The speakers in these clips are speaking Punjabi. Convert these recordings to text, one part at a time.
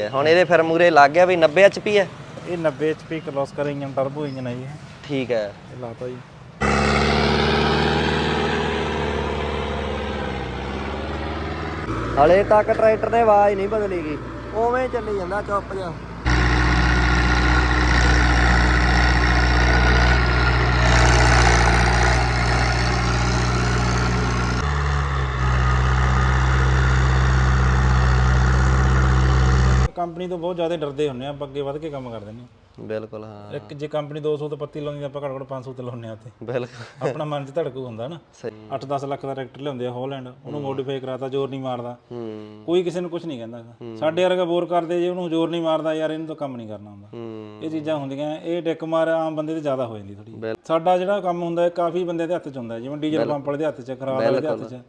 ਹੈ। ਹੁਣ ਇਹਦੇ ਫਿਰ ਮੂਰੇ ਲੱਗ ਗਿਆ ਵੀ 90 ਐਚਪੀ ਹੈ? ਇਹ 90 HP Kirloskar engine turbo engine ਹੈ ਜੀ ਇਹ। ਠੀਕ ਹੈ। ਇਹ ਲਾਤਾ ਜੀ। ਹਲੇ ਤੱਕ ਟਰੈਕਟਰ ਨੇ ਆਵਾਜ਼ ਨਹੀਂ ਬਦਲੀ ਗਈ। ਉਵੇਂ ਚੱਲੀ ਜਾਂਦਾ ਚੁੱਪ ਜਾ ਕੰਪਨੀ ਤੋਂ ਬਹੁਤ ਜ਼ਿਆਦਾ ਡਰਦੇ ਹੁੰਨੇ ਆ ਆਪਾਂ ਅੱਗੇ ਵੱਧ ਕੇ ਕੰਮ ਕਰ ਦਿੰਦੇ ਹਾਂ ਬਿਲਕੁਲ ਹਾਂ। ਇੱਕ ਜੇ ਕੰਪਨੀ 200 ਤੋਂ ਪੱਤੀ ਲਾਉਂਦੀ ਆਪਾਂ ਘੱਟੋ ਘੱਟ 500 ਤੇ ਲਾਉਂਦੇ ਆ ਉੱਥੇ। ਬਿਲਕੁਲ। ਆਪਣਾ ਮਨ 'ਚ ਧੜਕੂ ਹੁੰਦਾ ਨਾ। ਸਹੀ। 8-10 ਲੱਖ ਦਾ ਟਰੈਕਟਰ ਲਿਆਉਂਦੇ ਆ ਹੋਲੈਂਡ ਉਹਨੂੰ ਮੋਡੀਫਾਈ ਕਰਾਤਾ ਜ਼ੋਰ ਨਹੀਂ ਮਾਰਦਾ। ਹੂੰ। ਕੋਈ ਕਿਸੇ ਨੂੰ ਕੁਝ ਨਹੀਂ ਕਹਿੰਦਾ ਗਾ। ਸਾਡੇ ਵਰਗਾ ਬੋਰ ਕਰਦੇ ਜੇ ਉਹਨੂੰ ਜ਼ੋਰ ਨਹੀਂ ਮਾਰਦਾ ਯਾਰ ਇਹਨੂੰ ਤਾਂ ਕੰਮ ਨਹੀਂ ਕਰਨਾ ਹੁੰਦਾ। ਹੂੰ। ਇਹ ਚੀਜ਼ਾਂ ਹੁੰਦੀਆਂ ਇਹ ਡਿੱਕ ਮਾਰ ਆਮ ਬੰਦੇ ਤੇ ਜ਼ਿਆਦਾ ਹੋ ਜਾਂਦੀ ਥੋੜੀ ਸਾਡਾ ਜਿਹੜਾ ਕੰਮ ਹੁੰਦਾ ਹੈ ਕਾਫੀ ਬੰਦੇ ਦੇ ਹੱਥ 'ਚ ਹੁੰਦਾ ਹੈ, ਜਿਵੇਂ ਡੀਜ਼ਲ ਪੰਪ ਵਾਲੇ ਦੇ ਹੱਥ 'ਚ ਖਰਾਬ ਵਾਲੇ ਦੇ ਹੱਥ 'ਚ।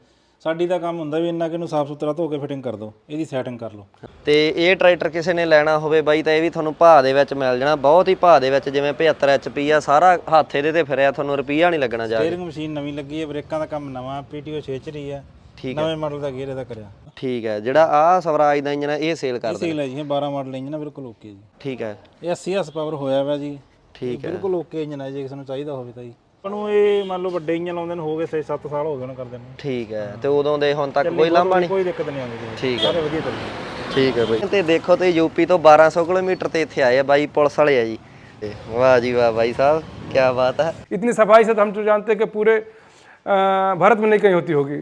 ਸਾਡੀ ਦਾ ਕੰਮ ਹੁੰਦਾ ਵੀ ਇੰਨਾ ਕਿ ਇਹਨੂੰ ਸਾਫ਼ ਸੁਥਰਾ ਧੋ ਕੇ ਫਿਟਿੰਗ ਕਰ ਦਿਓ ਇਹਦੀ ਸੈਟਿੰਗ ਕਰ ਲਓ। ਤੇ ਇਹ ਟਰੈਕਟਰ ਕਿਸੇ ਨੇ ਲੈਣਾ ਹੋਵੇ ਬਾਈ ਤਾਂ ਇਹ ਵੀ ਤੁਹਾਨੂੰ ਭਾਅ ਦੇ ਵਿੱਚ ਮਿਲ ਜਾਣਾ ਬਹੁਤ ਹੀ ਭਾਅ ਦੇ ਵਿੱਚ ਜਿਵੇਂ 75 ਐਚਪੀ ਆ ਸਾਰਾ ਹੱਥ ਇਹਦੇ ਤੇ ਫਿਰਿਆ ਤੁਹਾਨੂੰ ਰੁਪਈਆ ਨਹੀਂ ਲੱਗਣਾ ਜਾ ਸਟੀਅਰਿੰਗ ਮਸ਼ੀਨ ਨਵੀਂ ਲੱਗੀ ਹੈ ਬ੍ਰੇਕਾਂ ਦਾ ਕੰਮ ਨਵਾਂ ਪੀਟੀਓ 6 ਚ ਰਹੀ ਹੈ ਠੀਕ ਨਵੇਂ ਮਾਡਲ ਦਾ ਗੇਅਰ ਇਹਦਾ ਕਰਿਆ। ਠੀਕ ਹੈ ਜਿਹੜਾ ਆ ਸਵਰਾਜ ਦਾ ਇੰਜਨ ਇਹ ਸੇਲ ਕਰ ਸੇਲ ਹੈ ਜੀ ਇਹ 12 ਮਾਡਲ ਇੰਜਨ ਹੈ ਬਿਲਕੁਲ ਓਕੇ ਜੀ। ਠੀਕ ਹੈ ਇਹ 80 ਹਸ ਪਾਵਰ ਹੋਇਆ ਵਾ ਜੀ। ਠੀਕ ਹੈ ਬਿਲਕੁਲ ਓਕੇ ਇੰਜਨ ਹੈ ਜੇ ਕਿਸੇ ਨੂੰ ਚਾਹੀਦਾ ਹੋਵੇ ਤਾਂ ਜੀ। ਆਪਾਂ ਨੂੰ ਇਹ ਮੰਨ ਲਓ ਵੱਡੇ ਇੰਜਨ ਲਾਉਂਦੇ ਨੂੰ ਹੋ ਗਏ 6-7 ਸਾਲ ਹੋ ਗਏ ਉਹਨਾਂ ਕਰਦੇ ਨੂੰ ਠੀਕ ਹੈ ਤੇ ਉਦੋਂ ਦੇ ਹੁਣ ਤੱਕ ਕੋਈ ਲਾਂਭਾ ਨਹੀਂ ਕੋਈ ਦਿੱਕਤ ਨਹੀਂ ਆਉਂਦੀ ਜੀ ਠੀਕ ਹੈ ਸਾਰੇ ਵਧੀਆ ਚੱਲਦੇ ਠੀਕ ਹੈ ਬਾਈ ਤੇ ਦੇਖੋ ਤੇ ਯੂਪੀ ਤੋਂ 1200 ਕਿਲੋਮੀਟਰ ਤੇ ਇੱਥੇ ਆਏ ਆ ਬਾਈ ਪੁਲਿਸ ਵਾਲੇ ਆ ਜੀ ਤੇ ਵਾਹ ਜੀ ਵਾਹ ਬਾਈ ਸਾਹਿਬ ਕੀ ਬਾਤ ਹੈ इतनी सफाई से तो हम तो जानते हैं कि पूरे अ, भारत में नहीं कहीं होती होगी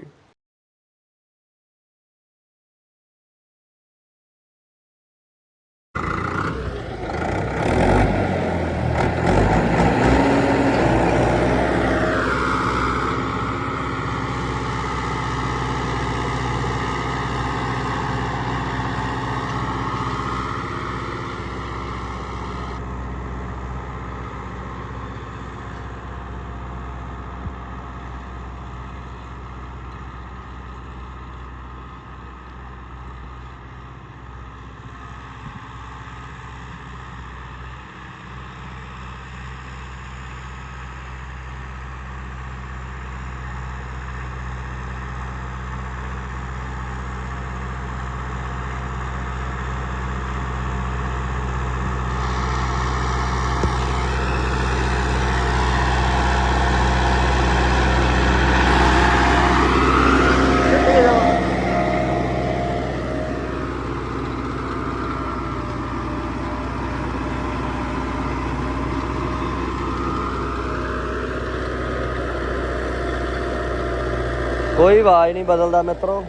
ਕੋਈ ਆਵਾਜ਼ ਨਹੀਂ ਬਦਲਦਾ ਮਿੱਤਰੋ।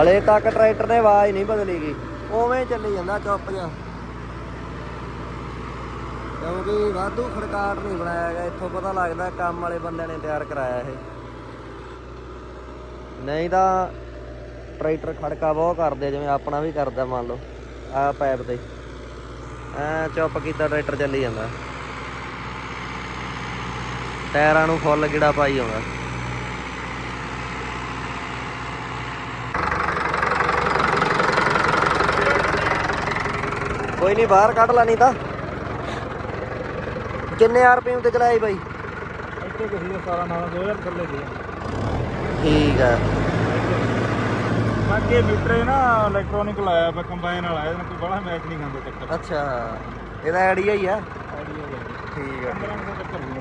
ਹਲੇ ਤੱਕ ਟਰੈਕਟਰ ਨੇ ਆਵਾਜ਼ ਨਹੀਂ ਬਦਲੀ ਗਈ। ਉਵੇਂ ਚੱਲੀ ਜਾਂਦਾ ਚੁੱਪ ਜਾਂ ਕਿਉਂਕਿ ਵਾਧੂ ਖੜਕਾਟ ਨਹੀਂ ਬਣਾਇਆ ਗਿਆ। ਇੱਥੋਂ ਪਤਾ ਲੱਗਦਾ ਕੰਮ ਵਾਲੇ ਬੰਦਿਆਂ ਨੇ ਤਿਆਰ ਕਰਾਇਆ ਇਹ। ਨਹੀਂ ਤਾਂ ਟਰੈਕਟਰ ਖੜਕਾ ਬਹੁਤ ਕਰਦੇ ਜਿਵੇਂ ਆਪਣਾ ਵੀ ਕਰਦਾ ਮੰਨ ਲਓ ਆ ਪੈਪ ਤੇ। ਐ ਚੁੱਪ ਕੀਤਾ ਟਰੈਕਟਰ ਚੱਲੀ ਜਾਂਦਾ। ਟਾਇਰਾਂ ਨੂੰ ਫੁੱਲ ਗਿੜਾ ਪਾਈ ਆਉਂਦਾ। ਕੋਈ ਨਹੀਂ ਬਾਹਰ ਕੱਢ ਲਾ ਨਹੀਂ ਤਾਂ। ਕਿੰਨੇ ਆਰਪੀਐਮ ਤੇ ਚਲਾਈ ਬਾਈ? ਇੱਥੇ ਕਿਸੇ ਦਾ ਸਾਰਾ ਨਾਮ 2000 ਥੱਲੇ ਦੀ ਠੀਕ ਹੈ ਬਾਕੀ ਮੀਟਰ ਨਾ ਇਲੈਕਟ੍ਰੋਨਿਕ ਲਾਇਆ ਪਿਆ ਕੰਬਾਈਨ ਵਾਲਾ ਇਹਦੇ ਨਾਲ ਕੋਈ ਬੜਾ ਮੈਚ ਨਹੀਂ ਖਾਂਦੇ ਚੱਕਰ। ਅੱਛਾ ਇਹਦਾ ਆਈਡੀਆ ਹੀ ਆ। ਆਈਡੀਆ ਠੀਕ ਹੈ 1500 ਚੱਕਰ ਨਹੀਂ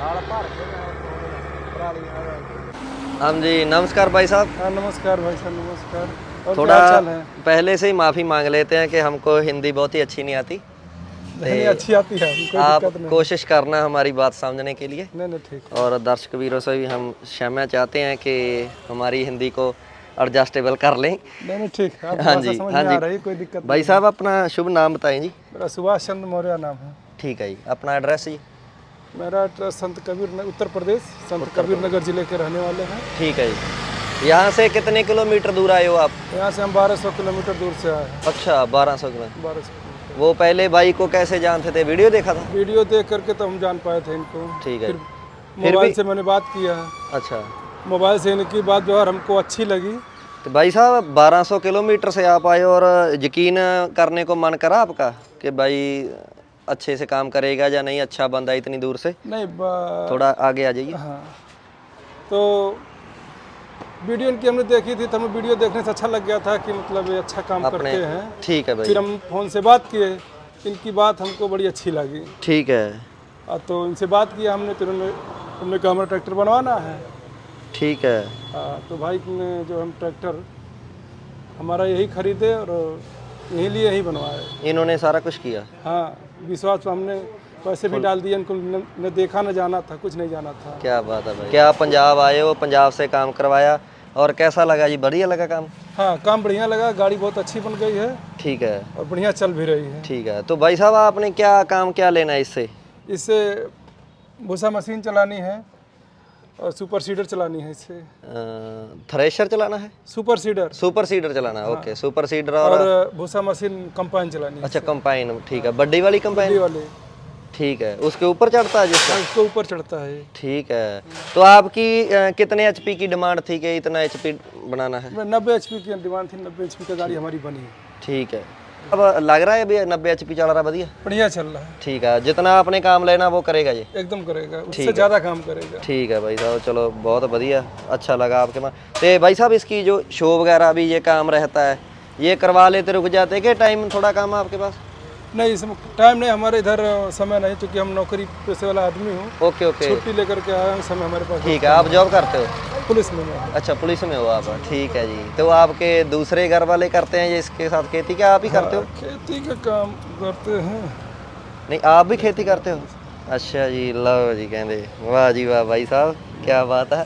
ਹਾਲ हम जी नमस्कार भाई साहब। हाँ नमस्कार भाई साहब नमस्कार। और थोड़ा क्या है? पहले से ही माफ़ी मांग लेते हैं कि हमको हिंदी बहुत ही अच्छी नहीं आती। नहीं तो अच्छी आती है कोई आप नहीं। कोशिश करना हमारी बात समझने के लिए। नहीं नहीं ठीक। और दर्शक वीरों से भी हम क्षमा चाहते हैं कि हमारी हिंदी को एडजस्टेबल कर लें। नहीं नहीं ठीक हाँ जी हाँ जी। कोई दिक्कत भाई साहब अपना शुभ नाम बताएँ जी। मेरा सुभाष चंद्र मौर्य नाम है। ठीक है जी अपना एड्रेस जी। मेरा एड्रेस संत कबीर उत्तर प्रदेश संत कबीर नगर ज़िले के रहने वाले हैं। ठीक है जी। यहाँ से कितने किलोमीटर दूर आए हो आप? यहाँ से हम 1200 किलोमीटर दूर से आए हैं। अच्छा बारह सौ किलोमीटर। 1200 वो पहले भाई को कैसे जानते थे? वीडियो देखा था? वीडियो देख करके तो हम जान पाए थे इनको। ठीक है। फिर मोबाइल से मैंने बात किया है। अच्छा। मोबाइल से इनकी बात जो हमको अच्छी लगी। तो भाई साहब 1200 किलोमीटर से आप आए और यकीन करने को मन करा आपका कि भाई अच्छे से काम करेगा या नहीं अच्छा बंदा इतनी दूर से? नहीं थोड़ा आगे आ जाइए। हाँ। तो वीडियो इनकी हमने देखी थी तो हमें वीडियो देखने से अच्छा लग गया था कि मतलब ये अच्छा काम करते हैं। ठीक है भाई। फिर हम फ़ोन से बात किए इनकी बात हमको बड़ी अच्छी लगी। ठीक है। तो इनसे बात किया हमने फिर उन्होंने उन्होंने कहा हमारा ट्रैक्टर बनवाना है। ठीक है। आ, तो भाई ने जो हम ट्रैक्टर हमारा यही खरीदे और यही लिए यही बनवाए। इन्होंने सारा कुछ किया? हाँ। विश्वास पे हमने पैसे भी डाल दिए उनको न, न देखा न जाना था कुछ नहीं जाना था। क्या बात है भाई। क्या पंजाब आए हो? पंजाब से काम करवाया और कैसा लगा जी? बढ़िया लगा काम? हाँ काम बढ़िया लगा गाड़ी बहुत अच्छी बन गई है ठीक है। और बढ़िया चल भी रही है। ठीक है तो भाई साहब आपने क्या काम क्या लेना है इससे? इससे भूसा मशीन चलानी है और सुपर सीडर चलानी है इससे थ्रेशर चलाना है? Super seeder. सुपर सीडर चलाना है। ओके सुपर सीडर और और भूसा मशीन कंपाइन चलानी है अच्छा कंपाइन ठीक है। बड्डी वाली कंपाइन? वाले। ठीक है उसके ऊपर चढ़ता है जिसका? उसके ऊपर चढ़ता है। ठीक है तो आपकी अ, कितने एचपी की डिमांड थी कि इतना एचपी बनाना है? नब्बे एच की डिमांड थी नब्बे एच की गाड़ी हमारी बनी। है ठीक है अब लग रहा है भी नब्बे एचपी चल रहा है बढ़िया। बढ़िया चल रहा है। ठीक है जितना आपने काम लेना वो करेगा जी। एकदम करेगा उससे ज़्यादा काम करेगा। ठीक है भाई साहब चलो बहुत बढ़िया अच्छा लगा आपके पास तो भाई साहब इसकी जो शो वगैरह भी ये काम रहता है ये करवा लेते रुक जाते कि टाइम थोड़ा काम है आपके पास? नहीं इसमें टाइम नहीं हमारे इधर समय नहीं क्योंकि हम नौकरी पेशे वाला आदमी हूँ। Okay okay. छुट्टी लेकर के आया हूँ समय हमारे पास ठीक है आप जॉब करते हो? पुलिस में मैं हूँ। अच्छा पुलिस में हो आप ठीक है जी तो आपके दूसरे घर वाले करते हैं ये इसके साथ खेती क्या आप ही करते हो खेती का काम करते हैं नहीं आप भी खेती करते हो ਅੱਛਾ ਜੀ ਲਓ ਜੀ ਕਹਿੰਦੇ ਵਾਹ ਜੀ ਵਾਹ ਭਾਈ ਸਾਹਿਬ ਕੀ ਬਾਤ ਹੈ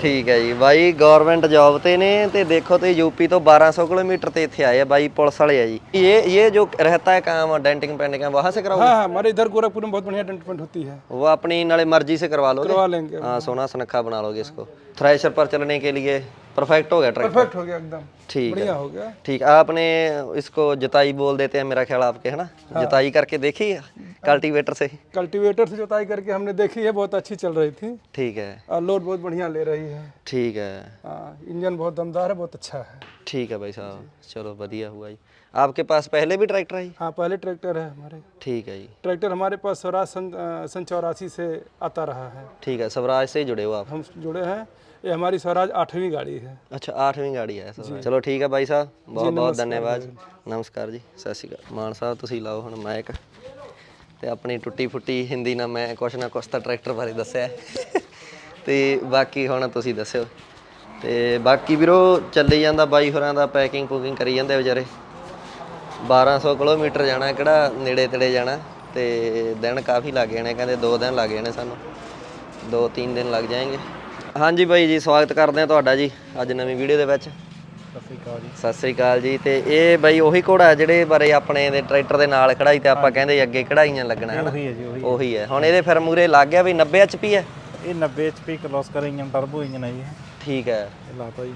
ਠੀਕ ਹੈ ਜੀ ਬਾਈ ਗਵਰਨਮੈਂਟ ਜੌਬ ਤੇ ਨੇ ਤੇ ਦੇਖੋ ਤੇ ਯੂਪੀ ਤੋਂ 1200 किलोमीटर ਤੇ ਇੱਥੇ ਆਏ ਆ ਬਾਈ ਪੁਲਿਸ ਵਾਲੇ ਆ ਜੀ ये ये जो रहता है काम डेंटिंग पेंटिंग का वहां से कराओ हाँ हाँ हमारे इधर गोरखपुर में बहुत बढ़िया डेवलपमेंट होती है वो अपनी नाले मर्जी से करवा लोगे करवा लेंगे हाँ सोना सनखा बना लोगे इसको थ्रेशर पर चलने के लिए परफेक्ट हो गया ट्रैक्टर परफेक्ट हो गया एकदम। ठीक है। बढ़िया हो गया। ठीक आपने इसको जुताई बोल देते हैं मेरा ख्याल आपके है ना? हाँ। जुताई करके देखी कल्टीवेटर से? कल्टीवेटर से जुताई करके हमने देखी है बहुत अच्छी चल रही थी। ठीक है। और लोड बहुत बढ़िया ले रही है। ठीक है। हाँ इंजन बहुत दमदार है बहुत अच्छा है। ठीक है भाई साहब चलो बढ़िया हुआ जी आपके पास पहले भी ट्रैक्टर है? हाँ पहले ट्रैक्टर है हमारे। ठीक है जी। ट्रैक्टर हमारे पास स्वराज सन चौरासी से आता रहा है। ठीक है स्वराज से जुड़े हो आप? हम जुड़े हैं। ये हमारी स्वराज आठवीं गाड़ी है ਅੱਛਾ 8ਵੀਂ ਗਾੜੀ ਹੈ ਸਰ ਚਲੋ ਠੀਕ ਹੈ ਬਾਈ ਸਾਹਿਬ ਬਹੁਤ ਬਹੁਤ ਧੰਨਵਾਦ ਨਮਸਕਾਰ ਜੀ ਸਤਿ ਸ਼੍ਰੀ ਅਕਾਲ ਮਾਨ ਸਾਹਿਬ ਤੁਸੀਂ ਲਾਓ ਹੁਣ ਮਾਈਕ ਤੇ ਆਪਣੀ ਟੁੱਟੀ ਫੁੱਟੀ ਹਿੰਦੀ ਨਾਲ ਮੈਂ ਕੁਛ ਨਾ ਕੁਛ ਤਾਂ ਟਰੈਕਟਰ ਬਾਰੇ ਦੱਸਿਆ ਹੈ। ਤੇ ਬਾਕੀ ਹੁਣ ਤੁਸੀਂ ਦੱਸਿਓ ਤੇ ਬਾਕੀ ਵੀਰੋ ਚੱਲੀ ਜਾਂਦਾ ਬਾਈ ਹੋਰਾਂ ਦਾ ਪੈਕਿੰਗ ਪੂਕਿੰਗ ਕਰੀ ਜਾਂਦੇ ਵਿਚਾਰੇ 1200 ਕਿਲੋਮੀਟਰ ਜਾਣਾ ਕਿਹੜਾ ਨੇੜੇ ਤੇੜੇ ਜਾਣਾ ਤੇ ਦਿਨ ਕਾਫੀ ਲੱਗ ਜਾਣੇ ਕਹਿੰਦੇ 2 ਦਿਨ ਲੱਗ ਜਾਣੇ ਸਾਨੂੰ 2-3 ਦਿਨ ਲੱਗ ਜਾਣਗੇ ਹਾਂਜੀ ਬਾਈ ਜੀ ਸਵਾਗਤ ਕਰਦੇ ਹਾਂ ਤੁਹਾਡਾ ਜੀ ਅੱਜ ਨਵੀਂ ਵੀਡੀਓ ਦੇ ਵਿੱਚ। ਸਤਿ ਸ਼੍ਰੀ ਅਕਾਲ ਜੀ। ਸਤਿ ਸ੍ਰੀ ਅਕਾਲ ਜੀ ਤੇ ਇਹ ਬਾਈ ਉਹੀ ਘੋੜਾ ਜਿਹੜੇ ਬਾਰੇ ਆਪਣੇ ਦੇ ਟਰੈਕਟਰ ਦੇ ਨਾਲ ਖੜਾਈ ਤੇ ਆਪਾਂ ਕਹਿੰਦੇ ਅੱਗੇ ਕਢਾਈਆਂ ਲੱਗਣਾ ਹੈ ਨਾ ਉਹੀ ਹੈ ਜੀ ਉਹੀ ਉਹੀ ਹੈ। ਹੁਣ ਇਹਦੇ ਫਿਰ ਮੂਰੇ ਲੱਗ ਗਿਆ ਵੀ 90 ਐਚਪੀ ਹੈ? ਇਹ 90 HP Kirloskar engine turbo engine ਹੈ ਜੀ ਠੀਕ ਹੈ। ਇਹ ਲਾਤਾ ਜੀ।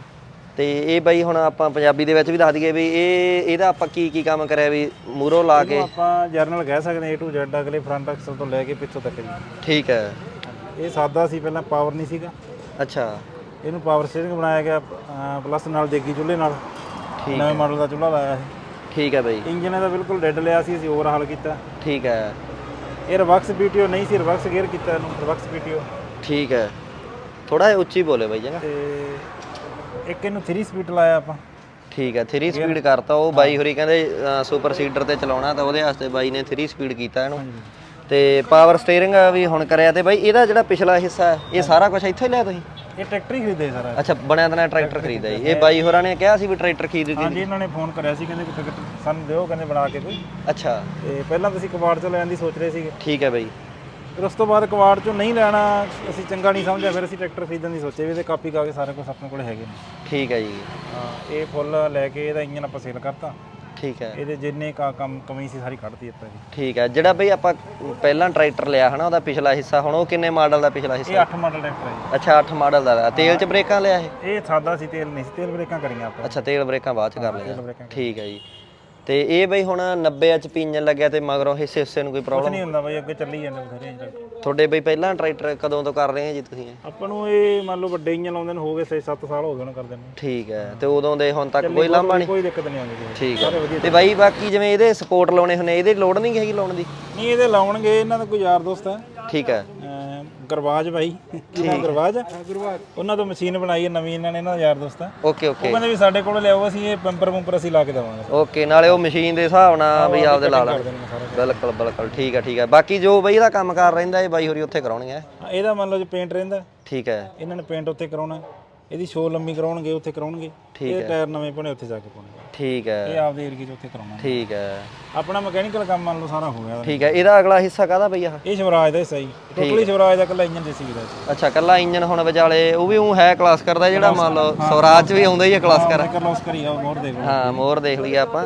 ਤੇ ਇਹ ਬਾਈ ਹੁਣ ਆਪਾਂ ਪੰਜਾਬੀ ਦੇ ਵਿੱਚ ਵੀ ਦੱਸ ਦਈਏ ਵੀ ਇਹ ਇਹਦਾ ਆਪਾਂ ਕੀ ਕੀ ਕੰਮ ਕਰਿਆ ਵੀ ਮੂਰੋ ਲਾ ਕੇ? ਆਪਾਂ ਜਰਨਲ ਕਹਿ ਸਕਦੇ A to Z ਅਗਲੇ ਫਰੰਟ ਐਕਸਲ ਤੋਂ ਲੈ ਕੇ ਪਿੱਛੋਂ ਤੱਕ ਜੀ। ਠੀਕ ਹੈ। ਇਹ ਸਾਦਾ ਸੀ ਪਹਿਲਾਂ ਪਾਵਰ ਨਹੀਂ ਸੀਗਾ। ਅੱਛਾ। ਇਹਨੂੰ ਪਾਵਰ ਸਟੀਅਰਿੰਗ ਬਣਾਇਆ ਗਿਆ ਪਲੱਸ ਨਾਲ ਦੇਗੀ ਚੁੱਲ੍ਹੇ ਨਾਲ। ਨਵੇਂ ਮਾਡਲ ਦਾ ਚੁੱਲ੍ਹਾ ਲਾਇਆ ਸੀ। ਠੀਕ ਹੈ ਬਾਈ। ਇੰਜਨ ਇਹਦਾ ਬਿਲਕੁਲ ਡੈਡ ਲਿਆ ਸੀ ਅਸੀਂ ਓਵਰਹਾਲ ਕੀਤਾ। ਠੀਕ ਹੈ। ਇਹ ਰਿਵਰਸ ਪੀਟੀਓ ਨਹੀਂ ਸੀ ਰਿਵਰਸ ਗੇਅਰ ਕੀਤਾ ਇਹਨੂੰ ਰਿਵਰਸ ਪੀਟੀਓ ਠੀਕ ਹੈ। ਥੋੜਾ ਜਿਹਾ ਉੱਚੀ ਬੋਲੇ ਬਾਈ ਜਗਾ ਤੇ ਇੱਕ ਇਹਨੂੰ 3 ਸਪੀਡ ਲਾਇਆ ਆਪਾਂ। ਠੀਕ ਹੈ 3 ਸਪੀਡ ਕਰਤਾ। ਉਹ ਬਾਈ ਹੋਰੀ ਕਹਿੰਦੇ ਸੁਪਰ ਸੀਡਰ ਤੇ ਚਲਾਉਣਾ ਤਾਂ ਉਹਦੇ ਵਾਸਤੇ ਬਾਈ ਨੇ 3 ਸਪੀਡ ਕੀਤਾ ਇਹਨੂੰ। ਤੇ ਪਾਵਰ ਸਟੀਅਰਿੰਗ ਵੀ ਹੁਣ ਕਰਿਆ ਤੇ ਬਾਈ ਇਹਦਾ ਜਿਹੜਾ ਪਿਛਲਾ ਹਿੱਸਾ ਹੈ ਇਹ ਸਾਰਾ ਕੁਝ ਇੱਥੋਂ ਹੀ ਲਿਆ ਤੁਸੀਂ? ਇਹ ਟਰੈਕਟਰ ਹੀ ਖਰੀਦੇ ਸਾਰਾ। ਅੱਛਾ ਬਣਿਆ ਤਾਂ ਟਰੈਕਟਰ ਖਰੀਦਾ ਜੀ। ਇਹ ਬਾਈ ਹੋਰਾਂ ਨੇ ਕਿਹਾ ਸੀ ਵੀ ਟਰੈਕਟਰ ਖਰੀਦ ਕੇ ਹਾਂਜੀ ਇਹਨਾਂ ਨੇ ਫੋਨ ਕਰਿਆ ਸੀ ਕਹਿੰਦੇ ਕਿ ਟਿਕਟ ਸਾਨੂੰ ਦਿਓ ਕਹਿੰਦੇ ਬਣਾ ਕੇ ਕੋਈ। ਅੱਛਾ। ਤੇ ਪਹਿਲਾਂ ਤੁਸੀਂ ਕਬਾੜ ਚੋਂ ਲੈਣ ਦੀ ਸੋਚ ਰਹੇ ਸੀਗੇ। ਠੀਕ ਹੈ ਬਾਈ। ਫਿਰ ਉਸ ਤੋਂ ਬਾਅਦ ਕਬਾੜ ਚੋਂ ਨਹੀਂ ਲੈਣਾ ਅਸੀਂ ਚੰਗਾ ਨਹੀਂ ਸਮਝਿਆ ਫਿਰ ਅਸੀਂ ਟਰੈਕਟਰ ਖਰੀਦਣ ਦੀ ਸੋਚੇ ਵੀ ਇਹਦੇ ਕਾਪੀ ਕਾਗਜ਼ ਸਾਰੇ ਕੁਝ ਆਪਣੇ ਕੋਲ ਹੈਗੇ ਨੇ। ਠੀਕ ਹੈ ਜੀ। ਹਾਂ ਇਹ ਫੁੱਲ ਲੈ ਕੇ ਇਹਦਾ ਇੰਜਨ ਆਪਾਂ ਸੇਲ ਕਰਤਾ। ਠੀਕ ਹੈ। ਇਹਦੇ ਜਿੰਨੇ ਕਾ ਕੰਮ ਕਮੀ ਸੀ ਸਾਰੀ ਕੱਢਤੀ ਆਪਾਂ ਦੀ ਠੀਕ ਹੈ ਜਿਹੜਾ ਬਈ ਆਪਾਂ ਪਹਿਲਾਂ ਟਰੈਕਟਰ ਲਿਆ ਹਨਾ ਉਹਦਾ ਪਿਛਲਾ ਹਿੱਸਾ ਹੁਣ ਉਹ ਕਿੰਨੇ ਮਾਡਲ ਦਾ ਪਿਛਲਾ ਹਿੱਸਾ? ਇਹ 8 ਮਾਡਲ ਟਰੈਕਟਰ ਹੈ ਅੱਛਾ 8 ਮਾਡਲ ਦਾ। ਤੇਲ ਚ ਬ੍ਰੇਕਾਂ ਲਿਆ ਇਹ? ਜੀ। ਇਹ ਸਾਦਾ ਸੀ ਤੇਲ ਨਹੀਂ ਸੀ ਤੇਲ ਬ੍ਰੇਕਾਂ ਕਰੀਆਂ ਆਪਾਂ। ਅੱਛਾ ਤੇਲ ਬ੍ਰੇਕਾਂ ਬਾਅਦ ਚ ਕਰ ਲਿਆ ਠੀਕ ਹੈ ਜੀ। ਤੇ ਇਹ ਬਈ ਹੁਣ 90 ਐਚਪੀ ਇੰਜਨ ਲੱਗਿਆ ਤੇ ਮਗਰੋਂ ਹਿੱਸੇ ਹਿੱਸੇ ਨੂੰ ਕੋਈ ਕੁਝ ਪ੍ਰੋਬਲਮ ਨਹੀਂ ਹੁੰਦਾ ਬਈ ਅੱਗੇ ਚੱਲੀ ਜਾਂਦੇ ਬਥੇਰੇ ਟਰੈਕਟਰ ਤੁਹਾਡੇ ਬਈ ਪਹਿਲਾਂ ਟਰੈਕਟਰ ਕਦੋਂ ਤੋਂ ਕਰ ਰਹੇ ਆ ਜੀ ਤੁਸੀਂ? ਇਹ? ਆਪਾਂ ਨੂੰ ਇਹ ਮੰਨ ਲਓ ਵੱਡੇ ਇੰਜਨ ਲਾਉਂਦੇ ਨੂੰ ਹੋ ਗਏ 6-7 ਸਾਲ ਹੋ ਗਏ ਉਹਨਾਂ ਕਰਦੇ ਨੂੰ। ਠੀਕ ਹੈ ਤੇ ਉਦੋਂ ਦੇ ਹੁਣ ਤੱਕ ਕੋਈ ਲਾਂਭਾ ਨਹੀਂ? ਕੋਈ ਦਿੱਕਤ ਨਹੀਂ ਆਉਂਦੀ ਠੀਕ ਹੈ ਤੇ ਬਾਈ ਬਾਕੀ ਜਿਵੇਂ ਇਹਦੇ ਸਪੋਰਟ ਲਾਉਣੇ ਹੁੰਦੇ ਇਹਦੇ ਲੋਡ ਨਹੀਂ ਹੈਗੀ ਲਾਉਣ ਦੀ? ਨਹੀਂ ਇਹਦੇ ਲਾਉਣਗੇ ਇਹਨਾਂ ਦਾ ਕੋਈ ਯਾਰ ਦੋਸਤ ਹੈ। ਠੀਕ ਹੈ। ਗਰਵਾਜ ਭਾਈ ਨਾਮ ਗਰਵਾਜ ਗਰਵਾਜ ਉਹਨਾਂ ਤੋਂ ਮਸ਼ੀਨ ਬਣਾਈ ਹੈ ਨਵੀਂ ਇਹਨਾਂ ਨੇ ਇਹਨਾਂ ਦਾ ਯਾਰ ਦੋਸਤ। ਹੈ ਓਕੇ। ਉਹ ਓਕੇ ਕਹਿੰਦੇ ਵੀ ਸਾਡੇ ਕੋਲ ਲਿਆਓ ਅਸੀਂ ਇਹ ਪੰਪਰ ਪੰਪਰ ਅਸੀਂ ਲਾ ਕੇ ਦੇਵਾਂਗੇ। ਓਕੇ ਨਾਲੇ ਉਹ ਮਸ਼ੀਨ ਦੇ ਹਿਸਾਬ ਨਾਲ ਵੀ ਆਪਦੇ ਲਾ ਲਾ ਕਰ ਦੇਣਗੇ ਸਾਰਾ। ਬਿਲਕੁਲ ਬਿਲਕੁਲ ਠੀਕ ਹੈ ਠੀਕ ਹੈ ਬਾਕੀ ਜੋ ਬਈ ਇਹਦਾ ਕੰਮਕਾਰ ਰਹਿੰਦਾ ਇਹ ਬਾਈ ਹੋਰੀ ਉੱਥੇ ਕਰਾਉਣਗੇ ਹਾਂ, ਇਹਦਾ ਮੰਨ ਲਓ ਜੇ ਪੇਂਟ ਰਹਿੰਦਾ। ਠੀਕ ਹੈ। ਇਹਨਾਂ ਨੇ ਪੇਂਟ ਉੱਥੇ ਕਰਾਉਣਾ। ਇਹਦੀ ਸ਼ੋ ਲੰਮੀ ਕਰਾਉਣਗੇ ਉੱਥੇ ਕਰਾਉਣਗੇ। ਇਹ ਟਾਇਰ ਨਵੇਂ ਪਾਉਣੇ ਉੱਥੇ ਜਾ ਕੇ ਪਾਉਣੇ ਠੀਕ ਇਹ ਹੈ ਆਪਦੇ ਏਰੀਏ 'ਚ ਉੱਥੇ ਕਰਾਉਣਾ। ਠੀਕ ਹੈ। ਆਪਣਾ ਮਕੈਨੀਕਲ ਕੰਮ ਮੰਨ ਲਓ ਸਾਰਾ ਹੋ ਗਿਆ। ਠੀਕ ਹੈ। ਇਹਦਾ ਅਗਲਾ ਹਿੱਸਾ ਕਾਹਦਾ ਬਈ ਆਹ? ਇਹ ਸ਼ਿਵਰਾਜ ਦਾ ਹਿੱਸਾ ਹੀ ਟੋਟਲੀ ਸ਼ਿਵਰਾਜ ਦਾ ਇਕੱਲਾ ਇੰਜਨ ਦੇ ਸੀ ਵੀਰਾ ਅੱਛਾ ਕੱਲਾ ਇੰਜਨ ਹੁਣ ਵਿਚਾਲੇ ਉਹ ਵੀ ਉਹ ਹੈ ਕਲਾਸ ਕਰਦਾ ਜਿਹੜਾ ਮੰਨ ਲਓ ਸਵਰਾਜ ਚ ਵੀ ਆਉਂਦਾ ਹੀ ਹੈ ਕਲਾਸ ਕਰ। ਕਲੋਸ ਕਰੀ ਆ ਮੋਰ ਦੇਖ ਲਓ ਹਾਂ ਮੋਰ ਦੇਖ ਲਈਏ ਆਪਾਂ।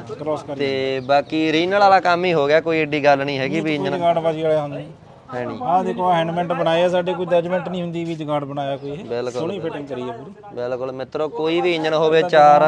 ਤੇ ਬਾਕੀ ਰੀਨਲ ਵਾਲਾ ਕੰਮ ਹੀ ਹੋ ਗਿਆ ਕੋਈ ਏਡੀ ਗੱਲ ਨਹੀਂ ਹੈਗੀ ਵੀ ਇੰਜਨ। ਜਗਾੜ ਬਾਜੀ ਵਾਲੇ ਹੁੰਦੇ। ਹੈ ਨਹੀਂ। ਆਹ ਦੇਖੋ ਹੈਂਡਮੈਂਟ ਬਣਾਏ ਆ ਸਾਡੇ ਕੋਈ ਜਜਮੈਂਟ ਨਹੀਂ ਹੁੰਦੀ ਵੀ ਜਗਾੜ ਬਣਾਇਆ ਕੋਈ ਇਹ। ਬਿਲਕੁਲ। ਸੋਹਣੀ ਫਿਟਿੰਗ ਕਰੀ ਆ ਪੂਰੀ। ਬਿਲਕੁਲ ਮਿੱਤਰੋ ਕੋਈ ਵੀ ਇੰਜਨ ਹੋਵੇ 4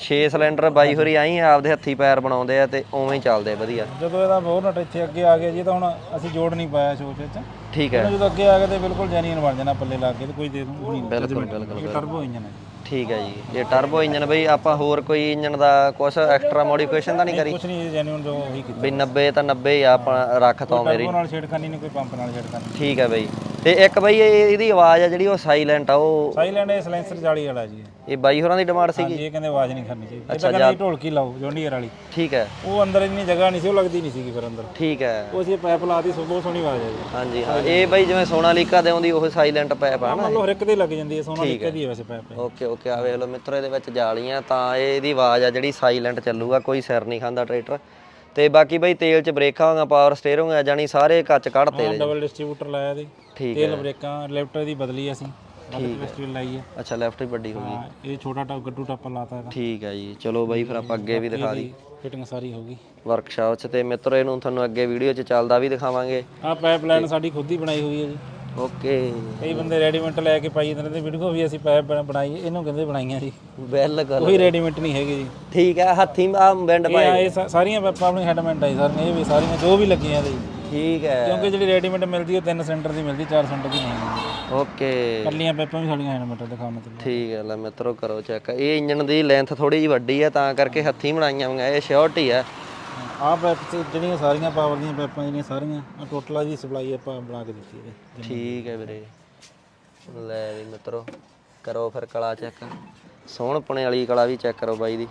6 ਸਿਲੰਡਰ ਬਾਈ ਹੋਰੀ ਆਈ ਆਪਦੇ ਹੱਥੀ ਪੈਰ ਬਣਾਉਂਦੇ ਆ ਤੇ ਉਵੇਂ ਹੀ ਚੱਲਦੇ ਆ ਵਧੀਆ। ਜਦੋਂ ਇਹਦਾ ਬੋਰਨਟ ਇੱਥੇ ਅੱਗੇ ਆ ਗਿਆ ਜੀ ਤਾਂ ਹੁਣ ਅਸੀਂ ਜੋੜ ਨਹੀਂ ਪਾਇਆ ਸੋਚ ਵਿੱਚ ਠੀਕ ਹੈ। ਜਦੋਂ ਅੱਗੇ ਆ ਗਿਆ ਤੇ ਬਿਲਕੁਲ ਜੈਨੂਇਨ ਬਣ ਜਾਣਾ ਪੱਲੇ ਲਾ ਕੇ ਤੇ ਕੋਈ ਦੇ ਦੂੰ ਨਹੀਂ। ਬਿਲਕੁਲ ਬਿਲਕੁਲ ਇਹ ਟਰਬੋ ਇੰਜਨ ਹੈ ਠੀਕ ਹੈ ਜੀ। ਇਹ ਟਰਬੋ ਇੰਜਨ ਬਈ ਆਪਾਂ ਹੋਰ ਕੋਈ ਇੰਜਨ ਦਾ ਕੁਝ ਐਕਸਟਰਾ ਮੋਡੀਫਿਕੇਸ਼ਨ ਤਾਂ ਨਹੀਂ ਕਰੀ? ਕੁਛ ਨਹੀਂ ਇਹ ਜੈਨੂਇਨ ਜੋ ਉਹੀ ਕੀਤਾ। ਵੀ 90 ਤਾਂ 90 ਹੀ ਆ ਆਪਾਂ ਰੱਖ ਤਾ ਮੇਰੀ। ਟਰਬੋ ਨਾਲ ਛੇੜਖਾਨੀ ਨਹੀਂ ਕੋਈ ਪੰਪ ਨਾਲ ਛੇੜਖਾਨੀ। ਠੀਕ ਹੈ ਬਈ। ਤੇ ਇੱਕ ਬਈ ਇਹ- ਇਹਦੀ ਆਵਾਜ਼ ਆ ਜਿਹੜੀ ਉਹ ਸਾਇਲੈਂਟ ਆ ਉਹ ਸਾਈਲੈਂਡ ਇਹ ਸਲੈਂਸਰ ਜਾਲੀ ਵਾਲਾ ਜੀ। ਇਹ। ਬਾਈ ਹੋਰਾਂ ਦੀ ਡਿਮਾਂਡ ਸੀਗੀ? ਹਾਂਜੀ ਇਹ ਕਹਿੰਦੇ ਆਵਾਜ਼ ਨਹੀਂ ਕਰਨੀ ਚਾਹੀਦੀ। ਕਹਿੰਦੇ ਸੀ ਢੋਲਕੀ ਲਾਓ ਜੌਂਡੀਅਰ ਵਾਲੀ। ਠੀਕ ਹੈ। ਉਹ ਅੰਦਰ ਇੰਨੀ ਜਗ੍ਹਾ ਨਹੀਂ ਸੀ ਉਹ ਲੱਗਦੀ ਨਹੀਂ ਸੀਗੀ ਫਿਰ ਅੰਦਰ। ਠੀਕ ਹੈ। ਉਹ ਅਸੀਂ ਪਾਈਪ ਲਾਤੀ ਸੋ ਬਹੁਤ ਸੋਹਣੀ ਆਵਾਜ਼ ਹੈ ਜੀ ਹਾਂਜੀ ਹਾਂ ਇਹ ਬਈ ਜਿਵੇਂ ਸੋਨਾਲੀਕਾ ਦੇ ਆਉਂਦੀ ਉਹ ਸਾਇਲੈਂਟ ਪੈਪ ਆ ਨਾ ਮੰਨ ਲਓ ਹਰ ਇੱਕ ਦੇ ਲੱਗ ਜਾਂਦੀ ਹੈ ਸੋਨਾ ਲਿਖੇ ਦੀ ਹੈ ਵੈਸੇ ਪਾਈਪ ਓਕੇ ਓਕੇ ਆ ਵੇਖ ਲਓ ਮਿੱਤਰੋ ਇਹਦੇ ਵਿੱਚ ਜਾਲੀਆਂ ਤਾਂ ਇਹ ਇਹਦੀ ਆਵਾਜ਼ ਆ ਜਿਹੜੀ ਸਾਇਲੈਂਟ ਚੱਲੂਗਾ ਕੋਈ ਸਿਰ ਨਹੀਂ ਖਾਂਦਾ ਟਰੈਕਟਰ ਤੇ ਬਾਕੀ ਬਈ ਤੇਲ ਚ ਬ੍ਰੇਕਾਂ ਹੋਗਾ ਪਾਵਰ ਸਟੀਅਰਿੰਗ ਆ ਜਾਨੀ ਸਾਰੇ ਕੱਚ ਕੱਢਤੇ ਡਬਲ ਡਿਸਟ੍ਰੀਬਿਊਟਰ ਲਾਇਆ ਦੇ ਤੇਲ ਬ੍ਰੇਕਾਂ ਲੈਫਟ ਦੀ ਬਦਲੀ ਅਸੀਂ। ਠੀਕ ਹੈ। ਲਾਈ ਹੈ। ਅੱਛਾ ਲੈਫਟ ਹੀ ਵੱਡੀ ਹੋ ਗਈ। ਹਾਂ, ਇਹ ਛੋਟਾ ਟਾ ਗੱਡੂ ਟਾਪਾ ਲਾਤਾ ਇਹਦਾ। ਠੀਕ ਹੈ ਜੀ। ਚਲੋ ਬਾਈ ਫਿਰ ਆਪਾਂ ਅੱਗੇ ਵੀ ਦਿਖਾ ਦੀ ਫਿਟਿੰਗ ਸਾਰੀ ਹੋ ਗਈ। ਵਰਕਸ਼ਾਪ 'ਚ ਤੇ ਮਿੱਤਰੋ ਇਹਨੂੰ ਤੁਹਾਨੂੰ ਅੱਗੇ ਵੀਡੀਓ 'ਚ ਚੱਲਦਾ ਵੀ ਦਿਖਾਵਾਂਗੇ। ਆਹ ਪਾਈਪ ਲਾਈਨ ਸਾਡੀ ਖੁਦ ਹੀ ਬਣਾਈ ਹੋਈ ਹੈ ਜੀ। ਓਕੇ। ਕਈ ਬੰਦੇ ਰੈਡੀਮੇਡ ਲੈ ਕੇ ਪਾਈ ਜਾਂਦੇ ਨੇ ਵੀਡੀਓ ਵੀ ਅਸੀਂ ਪਾਈਪ ਬਣਾਈ ਇਹਨੂੰ ਕਹਿੰਦੇ ਬਣਾਈਆਂ ਜੀ। ਬਿਲਕੁਲ। ਕੋਈ ਰੈਡੀਮੇਡ ਨਹੀਂ ਹੈਗੀ ਜੀ। ਠੀਕ ਹੈ ਹੱਥੀ ਆ ਬੈਂਡ ਇਹ ਪਾਏ। ਆ ਇਹ ਸਾ- ਸਾਰੀਆਂ ਪਾਈਪਾਂ ਆਪਣੀ ਹੈਡਮੈਂਟ ਆਈ ਸਰ ਇਹ ਵੀ ਸਾਰੀਆਂ ਜੋ ਵੀ ਲੱਗੀਆਂ ਇਹਦੇ ਜੀ। ਠੀਕ ਹੈ। ਕਿਉਂਕਿ ਜਿਹੜੀ ਰੈਡੀਮੇਡ ਮਿਲਦੀ ਉਹ 3 ਸੈਂਟਰ ਦੀ ਮਿਲਦੀ 4 ਸੈਂਟਰ ਦੀ ਨਹੀਂ ਮਿਲਦੀ। ਓਕੇ। ਕੱਲੀਆਂ ਪਾਈਪਾਂ ਵੀ ਸਾਡੀਆਂ ਹੈਡਮੈਂਟ ਦਿਖਾ ਮਤਲਬ। ਠੀਕ ਹੈ ਲੈ ਮਿੱਤਰੋ ਕਰੋ ਚੈੱਕ ਇਹ ਇੰਜਨ ਦੀ ਲੈਂਥ ਥੋੜੀ ਜਿਹੀ ਵੱਡੀ ਹੈ ਤਾਂ ਕਰਕੇ ਹੱਥੀ ਬਣਾਈਆਂ ਹੋਈਆਂ ਇਹ ਸ਼ੋਰਟ ਹੀ। ਆਹ ਪਾਈਪ ਜਿਹੜੀਆਂ ਸਾਰੀਆਂ ਪਾਵਰ ਦੀਆਂ ਪਾਈਪਾਂ ਜਿਹੜੀਆਂ ਸਾਰੀਆਂ ਟੋਟਲ ਦੀ ਸਪਲਾਈ ਆਪਾਂ ਬਣਾ ਕੇ ਦਿੱਤੀ ਹੈ। ਠੀਕ ਹੈ ਵੀਰੇ। ਲੈ ਵੀ ਮਿੱਤਰੋ ਕਰੋ ਫਿਰ ਕਲਾ ਚੈੱਕ ਸੋਹਣਪਣੇ ਵਾਲੀ ਕਲਾ ਵੀ ਚੈੱਕ ਕਰੋ ਬਾਈ ਦੀ।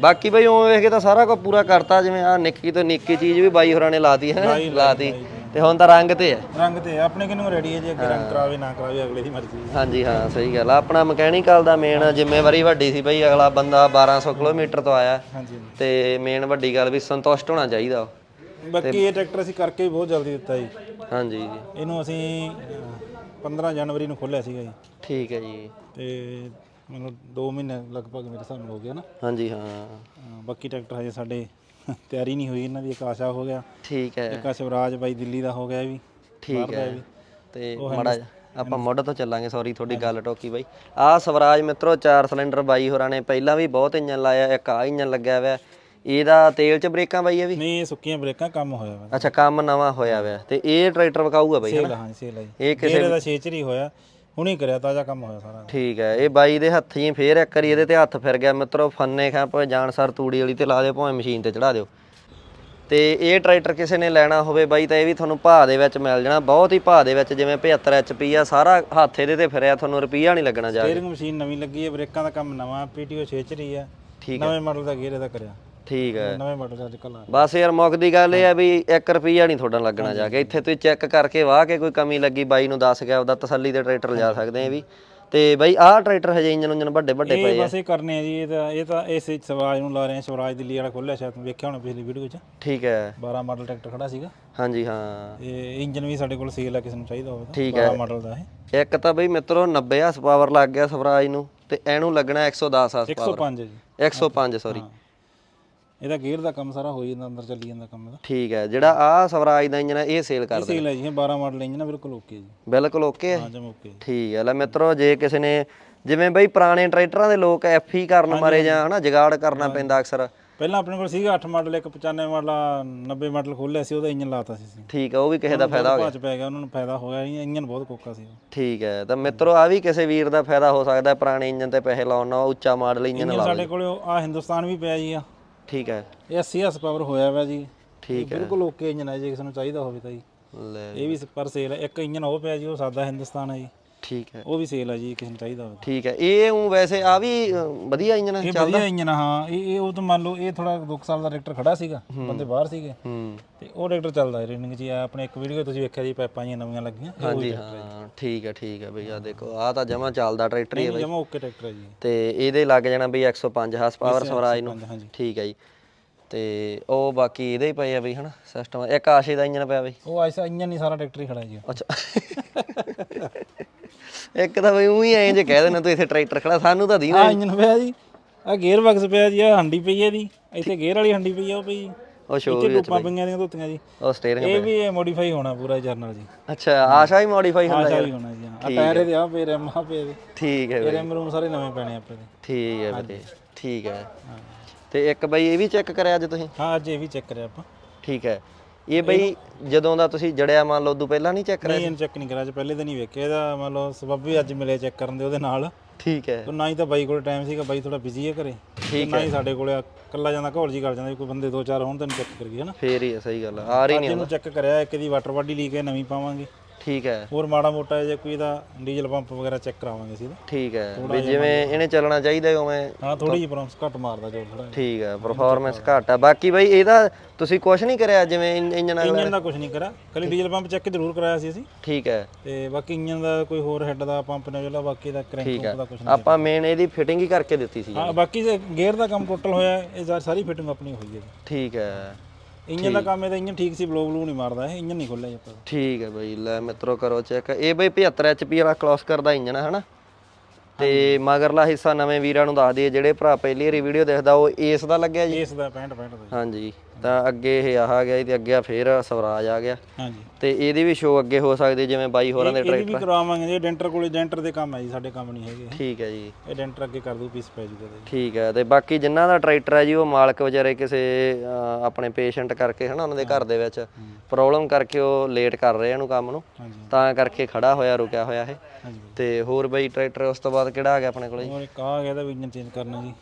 ਬਾਕੀ ਬਈ ਉਹ ਵੇਖ ਕੇ ਤਾਂ ਸਾਰਾ ਕੁਝ ਪੂਰਾ ਕਰਤਾ ਜਿਵੇਂ ਆ ਨਿੱਕੀ ਤੋਂ ਨਿੱਕੀ ਚੀਜ਼ ਵੀ ਬਾਈ ਹੋਰਾਂ ਨੇ ਲਾਤੀ ਹੈ ਲਾਤੀ ਤੇ ਹੁਣ ਤਾਂ ਰੰਗ ਤੇ ਹੈ। ਰੰਗ ਤੇ ਆਪਣੇ ਕਿਨੂੰ ਰੈਡੀ ਹੈ ਜੀ ਅੱਗੇ ਰੰਗ ਕਰਾਵੇ ਨਾ ਕਰਾਵੇ ਅਗਲੇ ਦੀ ਮਰਜ਼ੀ ਹਾਂਜੀ ਹਾਂ ਸਹੀ ਗੱਲ ਆ। ਆਪਣਾ ਮਕੈਨੀਕਲ ਦਾ ਮੇਨ ਜ਼ਿੰਮੇਵਾਰੀ ਵੱਡੀ ਸੀ ਬਈ ਅਗਲਾ ਬੰਦਾ 1200 ਕਿਲੋਮੀਟਰ ਤੋਂ ਆਇਆ। ਹਾਂਜੀ ਤੇ ਮੇਨ ਵੱਡੀ ਗੱਲ ਵੀ ਸੰਤੁਸ਼ਟ ਹੋਣਾ ਚਾਹੀਦਾ ਉਹ। ਬਾਕੀ ਇਹ ਟਰੈਕਟਰ ਅਸੀਂ ਕਰਕੇ ਬਹੁਤ ਜਲਦੀ ਦਿੱਤਾ ਜੀ। ਹਾਂਜੀ। ਜੀ ਇਹਨੂੰ ਅਸੀਂ ਅਹ, 15 ਜਨਵਰੀ ਨੂੰ ਖੋਲਿਆ ਸੀਗਾ ਜੀ। ਠੀਕ ਹੈ ਜੀ। ਤੇ ਮਤਲਬ 2 ਮਹੀਨੇ ਲਗਭਗ ਮੇਰੇ ਨਾਲ ਹੋ ਗਿਆ ਨਾ ਹਾਂਜੀ ਹਾਂ। ਅਹ, ਬਾਕੀ ਟਰੈਕਟਰ ਹਜੇ ਸਾਡੇ ਤਿਆਰੀ ਨਹੀਂ ਹੋਈ ਇਹਨਾਂ ਦੀ ਇੱਕ ਆਸ਼ਾ ਹੋ ਗਿਆ। ਠੀਕ ਹੈ। ਇੱਕ ਆ ਸ਼ਿਵਰਾਜ ਬਾਈ ਦਿੱਲੀ ਦਾ ਹੋ ਗਿਆ ਇਹ ਵੀ ਠੀਕ ਹੈ। ਤੇ ਮੜਾ ਆਪਾਂ ਮੁੱਢ ਤੋਂ ਚੱਲਾਂਗੇ ਸੌਰੀ ਤੁਹਾਡੀ ਗੱਲ ਟੋਕੀ ਬਾਈ। ਆਹ ਸਵਰਾਜ ਮਿੱਤਰੋ 4 ਸਿਲੰਡਰ ਬਾਈ ਹੋਰਾਂ ਨੇ ਪਹਿਲਾਂ ਵੀ ਬਹੁਤ ਇੰਜਨ ਲਾਇਆ ਇੱਕ ਆ ਇੰਜਨ ਲੱਗਿਆ ਹੋਇਆ। ਇਹਦਾ ਤੇਲ ਚ ਬ੍ਰੇਕਾਂ ਬਾਈ ਇਹ ਵੀ? ਨਹੀਂ ਇਹ ਸੁੱਕੀਆਂ ਬ੍ਰੇਕਾਂ ਕੰਮ ਹੋਇਆ ਵਾ। ਅੱਛਾ ਕੰਮ ਨਵਾਂ ਹੋਇਆ ਹੋਇਆ ਤੇ ਇਹ ਟਰੈਕਟਰ ਵਿਕਾਊਗਾ ਬਾਈ ਸੇਲ ਹਾਂ ਸੇਲ ਹੈ ਇਹ ਕਿਸੇ ਇਹਦਾ ਛੇਚਰੀ ਹੋਇਆ। ਹੁਣੀ ਕਰਿਆ ਤਾਜ਼ਾ ਕੰਮ ਹੋਇਆ ਸਾਰਾ। ਠੀਕ ਹੈ ਇਹ ਬਾਈ ਦੇ ਹੱਥੀਂ ਫੇਰ ਇੱਕ ਵਾਰੀ ਇਹਦੇ ਤੇ ਹੱਥ ਫਿਰ ਗਿਆ। ਮਿੱਤਰੋ ਫੰਨੇ ਖਾ ਭਾਵੇਂ ਜਾਨਸਰ ਤੂੜੀ ਵਾਲੀ ਤੇ ਲਾ ਦਿਓ ਭਾਵੇਂ ਮਸ਼ੀਨ ਤੇ ਚੜਾ ਦਿਓ। ਤੇ ਇਹ ਟਰੈਕਟਰ ਕਿਸੇ ਨੇ ਲੈਣਾ ਹੋਵੇ ਬਾਈ ਤਾਂ ਇਹ ਵੀ ਤੁਹਾਨੂੰ ਭਾਅ ਦੇ ਵਿੱਚ ਮਿਲ ਜਾਣਾ। ਬਹੁਤ ਹੀ ਭਾਅ ਦੇ ਵਿੱਚ ਜਿਵੇਂ 75 HP ਆ ਸਾਰਾ ਹੱਥ ਇਹਦੇ ਤੇ ਫਿਰਿਆ ਤੁਹਾਨੂੰ ਰੁਪਈਆ ਨਹੀਂ ਲੱਗਣਾ ਜਾ ਸਟੀਅਰਿੰਗ ਮਸ਼ੀਨ ਨਵੀਂ ਲੱਗੀ ਹੈ ਬ੍ਰੇਕਾਂ ਦਾ ਕੰਮ ਨਵਾਂ ਪੀਟੀਓ ਛੇਚਰੀ ਹੈ। ਠੀਕ ਨਵੇਂ ਮਾਡਲ ਦਾ ਗੇਅਰ ਇਹਦਾ ਕਰਿਆ। ਠੀਕ ਹੈ। ਨਵੇਂ ਮਾਡਲ ਦਾ ਅੱਜ ਕੱਲ੍ਹ ਆ ਬਸ ਯਾਰ ਮੁੱਕ ਦੀ ਗੱਲ ਇਹ ਆ ਵੀ 1 ਰੁਪਈਆ ਨਹੀਂ ਤੁਹਾਡਾ ਲੱਗਣਾ ਜਾ ਕੇ। ਇੱਥੇ ਤੁਸੀਂ ਚੈੱਕ ਕਰਕੇ ਵਾਹ ਕੇ ਕੋਈ ਕਮੀ ਲੱਗੀ ਬਾਈ ਨੂੰ ਦੱਸ ਗਿਆ ਉਹਦਾ ਤਸੱਲੀ ਤੇ ਟਰੈਕਟਰ ਲਿਜਾ ਸਕਦੇ ਆ ਵੀ। ਤੇ ਬਾਈ ਆਹ ਟਰੈਕਟਰ ਹਜੇ ਇੰਜਨ ਉਂਜਨ ਵੱਡੇ ਵੱਡੇ ਪਏ ਆ। ਬਸ ਇਹ ਕਰਨੇ ਆ ਜੀ ਇਹ ਤਾਂ ਇਹ ਤਾਂ ਇਸ ਸਵਰਾਜ ਨੂੰ ਲਾ ਰਹੇ ਆ ਸਵਰਾਜ ਦਿੱਲੀ ਵਾਲਾ ਖੋਲਿਆ ਸ਼ਾਇਦ ਤੁਸੀਂ ਵੇਖਿਆ ਹੋਣਾ ਪਿਛਲੀ ਵੀਡੀਓ 'ਚ। ਠੀਕ ਹੈ। 12 ਮਾਡਲ ਟਰੈਕਟਰ ਖੜਾ ਸੀਗਾ। ਹਾਂਜੀ ਹਾਂ। ਇਹ ਇੰਜਨ ਵੀ ਸਾਡੇ ਕੋਲ ਸੇਲ ਆ ਕਿਸੇ ਨੂੰ ਚਾਹੀਦਾ ਹੋਵੇ ਤਾਂ। ਠੀਕ 12 ਮਾਡਲ ਦਾ ਇਹ। ਇੱਕ ਤਾਂ ਬਈ ਮਿੱਤਰੋ 90 ਹਾਰਸ ਪਾਵਰ ਲੱਗ ਗਿਆ ਸਵਰਾਜ ਨੂੰ ਤੇ ਇਹਨੂੰ ਲੱਗਣਾ 110 ਹਾਰਸ ਪਾਵਰ 105 ਹੈ ਜੀ। 105 ਸੌਰੀ ਇਹਦਾ ਗੇਅਰ ਦਾ ਕੰਮ ਸਾਰਾ ਹੋ ਜਾਂਦਾ ਅੰਦਰ ਚੱਲੀ ਜਾਂਦਾ ਕੰਮ ਇਹਦਾ। ਠੀਕ ਹੈ ਜਿਹੜਾ ਆ ਸਵਰਾਜ ਦਾ ਇੰਜਨ ਹੈ ਇਹ ਸੇਲ ਕਰ ਸੇਲ ਹੈ ਜੀ ਇਹ 12 ਮਾਡਲ ਇੰਜਨ ਆ ਬਿਲਕੁਲ ਓਕੇ ਜੀ। ਬਿਲਕੁਲ ਓਕੇ ਹੈ? ਹਾਂ ਜਮ ਓਕੇ ਠੀਕ ਹੈ ਲੈ ਮਿੱਤਰੋ ਜੇ ਕਿਸੇ ਨੇ ਜਿਵੇਂ ਬਈ ਪੁਰਾਣੇ ਟਰੈਕਟਰਾਂ ਦੇ ਲੋਕ ਐਫ ਕਰਨ ਮਾਰੇ ਜਾਂ ਹਨਾ ਜਗਾੜ ਕਰਨਾ ਪੈਂਦਾ ਅਕਸਰ। ਪਹਿਲਾਂ ਆਪਣੇ ਕੋਲ ਸੀਗਾ 8 ਮਾਡਲ ਇੱਕ 95 ਮਾਡਲ ਆ, 90 ਮਾਡਲ ਖੋਲਿਆ ਸੀ ਉਹਦਾ ਇੰਜਨ ਲਾਤਾ ਸੀ ਠੀਕ ਹੈ ਉਹ ਵੀ ਕਿਸੇ ਦਾ ਫਾਇਦਾ ਹੋ ਗਿਆ। ਭਾਜ ਪੈ ਗਿਆ ਉਹਨਾਂ ਨੂੰ ਫਾਇਦਾ ਨਹੀਂ ਇੰਜਨ ਬਹੁਤ ਕੋਕਾ ਸੀ। ਠੀਕ ਹੈ ਤਾਂ ਮਿੱਤਰੋ ਆ ਵੀ ਕਿਸੇ ਵੀਰ ਦਾ ਫਾਇਦਾ ਹੋ ਸਕਦਾ ਹੈ, ਪੁਰਾਣੇ ਇੰਜਨ ਤੇ ਪੈਸੇ ਲਾਉਣ ਨਾਲ ਉੱਚਾ ਮਾਡਲ ਇੰਜਨ ਇੰਜਨ ਲਾ ਸਾਡੇ ਕੋਲ ਆ ਹਿੰਦੁਸਤਾਨ ਵੀ ਪਿਆ ਜੀ ਆ ਠੀਕ ਹੈ। ਇਹ 80 ਹਸ ਪਾਵਰ ਹੋਇਆ ਵਾ ਜੀ। ਠੀਕ ਇਹ ਬਿਲਕੁਲ ਓਕੇ ਇੰਜਨ ਹੈ ਜੇ ਕਿਸੇ ਨੂੰ ਚਾਹੀਦਾ ਹੋਵੇ ਤਾਂ ਜੀ। ਲੈ ਇਹ ਵੀ ਪਰ ਸੇਲ ਹੈ। ਇੱਕ ਇੰਜਨ ਉਹ ਪਿਆ ਜੀ ਉਹ ਸਾਦਾ ਹਿੰਦੁਸਤਾਨ ਹੈ ਜੀ। ਠੀਕ ਹੈ। ਉਹ ਵੀ ਸੇਲ ਹੈ ਜੀ ਕਿਸੇ ਨੂੰ ਚਾਹੀਦਾ ਹੋਵੇ। ਠੀਕ ਹੈ। ਇਹ ਉਹ ਵੈਸੇ ਆ ਵੀ ਅ, ਵਧੀਆ ਇੰਜਨ ਇਹ ਵਧੀਆ ਇੰਜਨ ਆ, ਹਾਂ। ਇਹ ਇਹ ਉਹ ਤਾਂ ਮੰਨ ਲਓ ਇਹ ਥੋੜਾ 2 ਸਾਲ ਦਾ ਟਰੈਕਟਰ ਖੜਾ ਸੀਗਾ ਬੰਦੇ ਬਾਹਰ ਸੀਗੇ। ਹੂੰ। ਤੇ ਉਹ ਟਰੈਕਟਰ ਚੱਲਦਾ ਹੈ ਰੇਨਿੰਗ ਜੀ। ਆ ਆਪਣੇ ਇੱਕ ਵੀਡੀਓ ਤੁਸੀਂ ਵੇਖਿਆ ਜੀ ਪਾਈਪਾਂ ਜੀਆਂ ਨਵੀਆਂ ਲੱਗੀਆਂ ਹਾਂਜੀ ਹਾਂ ਠੀਕ ਹੈ ਠੀਕ ਹੈ ਬਈ। ਆ ਦੇਖੋ ਆ ਤਾਂ ਜਮਾ ਚੱਲਦਾ ਟਰੈਕਟਰ ਹੀ ਹੈ ਬਈ। ਜਮਾ ਓਕੇ ਟਰੈਕਟਰ ਹੈ ਜੀ। ਤੇ ਇਹਦੇ ਲੱਗ ਜਾਣਾ ਬਈ 105 ਹਾਰਸ ਪਾਵਰ ਸਵਰਾਜ ਨੂੰ। ਹਾਂਜੀ। ਠੀਕ ਹੈ ਜੀ। ਤੇ ਉਹ ਬਾਕੀ ਇਹਦੇ ਹੀ ਪਏ ਆ ਬਈ ਹਨਾ ਸਿਸਟਮ ਇੱਕ ਆਸ਼ੇ ਦਾ ਇੰਜਨ ਪਿਆ ਬਈ। ਉਹ ਐਸਾ ਇੰਜਨ ਨਹੀਂ ਸਾਰਾ ਟਰੈਕਟਰ ਹੀ ਖੜਾ ਜੀ। ਅੱਛਾ। ਇੱਕ ਤਾਂ ਬਈ ਉਹੀ ਐਂ ਜੇ ਕਹਿ ਦੇਣਾ ਤੂੰ ਇੱਥੇ ਟਰੈਕਟਰ ਖੜਾ ਸਾਨੂੰ ਤਾਂ ਦੀ ਆ ਇੰਜਨ ਪਿਆ ਜੀ। ਆ ਗੇਅਰ ਬਾਕਸ ਪਿਆ ਜੀ ਆ ਹੰਡੀ ਪਈ ਹੈ ਦੀ ਇੱਥੇ ਗੇਅਰ ਵਾਲੀ ਹੰਡੀ ਪਈ ਆ ਉਹ ਪਈ। ਉਹ ਸ਼ੋ ਇੱਥੇ ਟੂਪਾਂ ਪਈਆਂ ਦੀਆਂ ਧੋਤੀਆਂ ਜੀ। ਉਹ ਸਟੀਅਰਿੰਗ ਇਹ ਵੀ ਮੋਡੀਫਾਈ ਹੋਣਾ ਪੂਰਾ ਜਰਨਲ ਜੀ। ਅੱਛਾ ਆਸ਼ਾ ਹੀ ਮੋਡੀਫਾਈ ਹੁੰਦਾ ਆਸ਼ਾ ਵੀ ਹੋਣਾ ਜੀ ਹਾਂ। ਆ ਟਾਇਰ ਇਹਦੇ ਆ ਪਏ ਰਿਮ ਇਹਦੇ। ਠੀਕ ਹੈ ਬਈ। ਰਿਮ ਸਾਰੇ ਨਵੇਂ ਪੈਣੇ ਆਪਣੇ ਦੇ। ਠੀਕ ਹੈ ਬਈ ਠੀਕ ਹੈ। ਤੇ ਇੱਕ ਬਈ ਇਹ ਵੀ ਚੈੱਕ ਕਰਿਆ ਅੱਜ ਤੁਸੀਂ? ਹਾਂ ਅੱਜ ਇਹ ਵੀ ਚੈੱਕ ਕਰਿਆ ਆਪਾਂ। ਠੀਕ ਹੈ। ਇਹ ਬਈ ਜਦੋਂ ਦਾ ਤੁਸੀਂ ਜੜਿਆ ਮੰਨ ਲਓ ਉਦੋਂ ਪਹਿਲਾਂ ਨਹੀਂ ਚੈੱਕ ਕਰਿਆ? ਨਹੀਂ ਇਹਨੂੰ ਚੈੱਕ ਨਹੀਂ ਕਰਿਆ ਅੱਜ ਪਹਿਲੇ ਦਿਨ ਹੀ ਵੇਖਿਆ। ਇਹਦਾ ਮੰਨ ਲਓ ਸਬੱਬ ਵੀ ਅੱਜ ਮਿਲੇ ਚੈੱਕ ਕਰਨ ਦੇ ਉਹਦੇ ਨਾਲ। ਠੀਕ ਹੈ। ਤੇ ਨਾ ਹੀ ਤਾਂ ਬਾਈ ਕੋਲ ਟਾਈਮ ਸੀਗਾ ਬਾਈ ਥੋੜਾ ਬਿਜ਼ੀ ਹੈ ਘਰੇ। ਤੇ ਨਾ ਹੀ ਸਾਡੇ ਕੋਲੇ ਇਕੱਲਾ ਜਾਂਦਾ ਘੋਲ ਜੀ ਕਰ ਜਾਂਦਾ ਕੋਈ ਬੰਦੇ ਦੋ ਚਾਰ ਹੋਣ ਤੈਨੂੰ ਚੈੱਕ ਕਰੀਏ ਹਨਾ। ਫੇਰ ਹੀ ਹੈ ਸਹੀ ਗੱਲ ਆ। ਆ ਰਹੀ ਨਹੀਂ ਇਹਨੂੰ ਚੈੱਕ ਕਰਿਆ ਇੱਕ ਦੀ ਵਾਟਰ ਬਾਡੀ ਲੀਕ ਹੈ ਨਵੀਂ ਪਾਵਾਂਗੇ। ਠੀਕ ਹੈ। ਹੋਰ ਮਾੜਾ ਮੋਟਾ ਜੇ ਕੋਈ ਇਹਦਾ ਡੀਜ਼ਲ ਪੰਪ ਵਗੈਰਾ ਚੈੱਕ ਕਰਾਵਾਂਗੇ ਸੀ ਇਹਦਾ। ਠੀਕ ਹੈ। ਵੀ ਜਿਵੇਂ ਇਹਨੇ ਚੱਲਣਾ ਚਾਹੀਦਾ ਹੈ ਉਵੇਂ। ਹਾਂ ਥੋੜੀ ਜਿਹੀ ਪ੍ਰੋਮਸ ਘੱਟ ਮਾਰਦਾ ਜੋ ਥੋੜਾ ਠੀਕ ਹੈ ਪਰਫਾਰਮੈਂਸ ਘੱਟ ਆ ਬਾਕੀ ਬਈ ਇਹਦਾ ਤੁਸੀਂ ਕੁਝ ਨਹੀਂ ਕਰਿਆ ਜਿਵੇਂ ਇੰਜਨ ਵਾਲਾ? ਇੰਜਨ ਦਾ ਕੁਝ ਨਹੀਂ ਕਰਾ ਖਾਲੀ ਡੀਜ਼ਲ ਪੰਪ ਚੈੱਕ ਜ਼ਰੂਰ ਕਰਾਇਆ ਸੀ ਅਸੀਂ। ਠੀਕ ਹੈ। ਤੇ ਬਾਕੀ ਇੰਜਨ ਦਾ ਕੋਈ ਹੋਰ ਹੈੱਡ ਦਾ ਪੰਪ ਨੇ ਜਿਹੜਾ ਬਾਕੀ ਦਾ ਕ੍ਰੈਂਕ ਪੰਪ ਦਾ ਕੁਝ ਨਹੀਂ ਆਪਾਂ ਮੇਨ ਇਹਦੀ ਫਿਟਿੰਗ ਹੀ ਕਰਕੇ ਦਿੱਤੀ ਸੀ ਹਾਂ ਬਾਕੀ ਜੇ ਗੇਅਰ ਦਾ ਕੰਮ ਟੋਟਲ ਹੋਇਆ ਇਹ ਸਾਰੀ ਫਿਟਿੰਗ ਆਪਣੀ ਹੋਈ ਹੈ ਜੀ। ਠੀਕ ਹੈ। ਇੰਜਨ ਦਾ ਕੰਮ ਇਹਦਾ ਇੰਜਨ ਠੀਕ ਸੀ ਬਲੋ ਬਲੂ ਨਹੀਂ ਮਾਰਦਾ ਇਹ ਇੰਜਨ ਨਹੀਂ ਖੁੱਲਿਆ ਜੀ ਆਪਾਂ। ਠੀਕ ਹੈ ਬਈ ਲੈ ਮਿੱਤਰੋ ਕਰੋ ਚੈੱਕ। ਇਹ ਬਈ 75 ਐਚਪੀ ਵਾਲਾ ਕਲੋਸ ਕਰਦਾ ਇੰਜਨ ਹੈ ਹਨਾ? ਤੇ ਮਗਰਲਾ ਹਿੱਸਾ ਨਵੇਂ ਵੀਰਾਂ ਨੂੰ ਦੱਸ ਦਈਏ ਜਿਹੜੇ ਭਰਾ ਪਹਿਲੀ ਵਾਰੀ ਵੀਡੀਓ ਦੇਖਦਾ ਉਹ ਏਸ ਦਾ ਲੱਗਿਆ ਜੀ? ਇਸ ਦਾ 65 65 ਦਾ ਹਾਂਜੀ। ਤਾਂ ਅੱਗੇ ਇਹ ਆਹ ਗਿਆ ਤੇ ਅੱਗੇ ਆ ਫੇਰ ਸਵਰਾਜ ਆ ਗਿਆ। ਹਾਂਜੀ। ਤੇ ਇਹਦੀ ਵੀ ਸ਼ੋ ਅੱਗੇ ਹੋ ਸਕਦੀ ਜਿਵੇਂ ਬਾਈ ਹੋਰਾਂ ਦੇ ਇਹ ਵੀ ਕਰਵਾਵਾਂਗੇ ਜੀ ਡੈਂਟਰ ਕੋਲੇ ਡੈਂਟਰ ਦੇ ਕੰਮ ਹੈ ਜੀ ਸਾਡੇ ਕੰਮ ਨਹੀਂ ਹੈਗੇ। ਠੀਕ ਹੈ ਜੀ। ਇਹ ਡੈਂਟਰ ਅੱਗੇ ਕਰ ਦੂ ਪੀਸ ਪੈ ਜੂਗਾ ਇਹਦਾ ਜੀ। ਠੀਕ ਹੈ ਤੇ ਬਾਕੀ ਜਿਨ੍ਹਾਂ ਦਾ ਟਰੈਕਟਰ ਹੈ ਜੀ ਉਹ ਮਾਲਕ ਵਿਚਾਰੇ ਕਿਸੇ ਅਹ, ਆਪਣੇ ਪੇਸ਼ੈਂਟ ਕਰਕੇ ਹਨਾ ਉਹਨਾਂ ਦੇ ਘਰ ਦੇ ਵਿੱਚ ਪ੍ਰੋਬਲਮ ਕਰਕੇ ਉਹ ਲੇਟ ਕਰ ਰਹੇ ਇਹਨੂੰ ਕੰਮ ਨੂੰ। ਹਾਂਜੀ। ਤਾਂ ਕਰਕੇ ਖੜਾ ਹੋਇਆ ਰੁਕਿਆ ਹੋਇਆ ਇਹ। ਹਾਂਜੀ। ਤੇ ਹੋਰ ਬਈ ਟਰੈਕਟਰ ਉਸ ਤੋਂ ਬਾਅਦ ਕਿਹੜਾ ਆ ਗਿਆ ਆਪਣੇ ਕੋਲੇ? ਹੋਰ ਇੱਕ ਆ ਗਿਆ ਇਹਦਾ ਵੀ ਇੰਜਨ ਚੇਂਜ ਕਰਨਾ ਜੀ।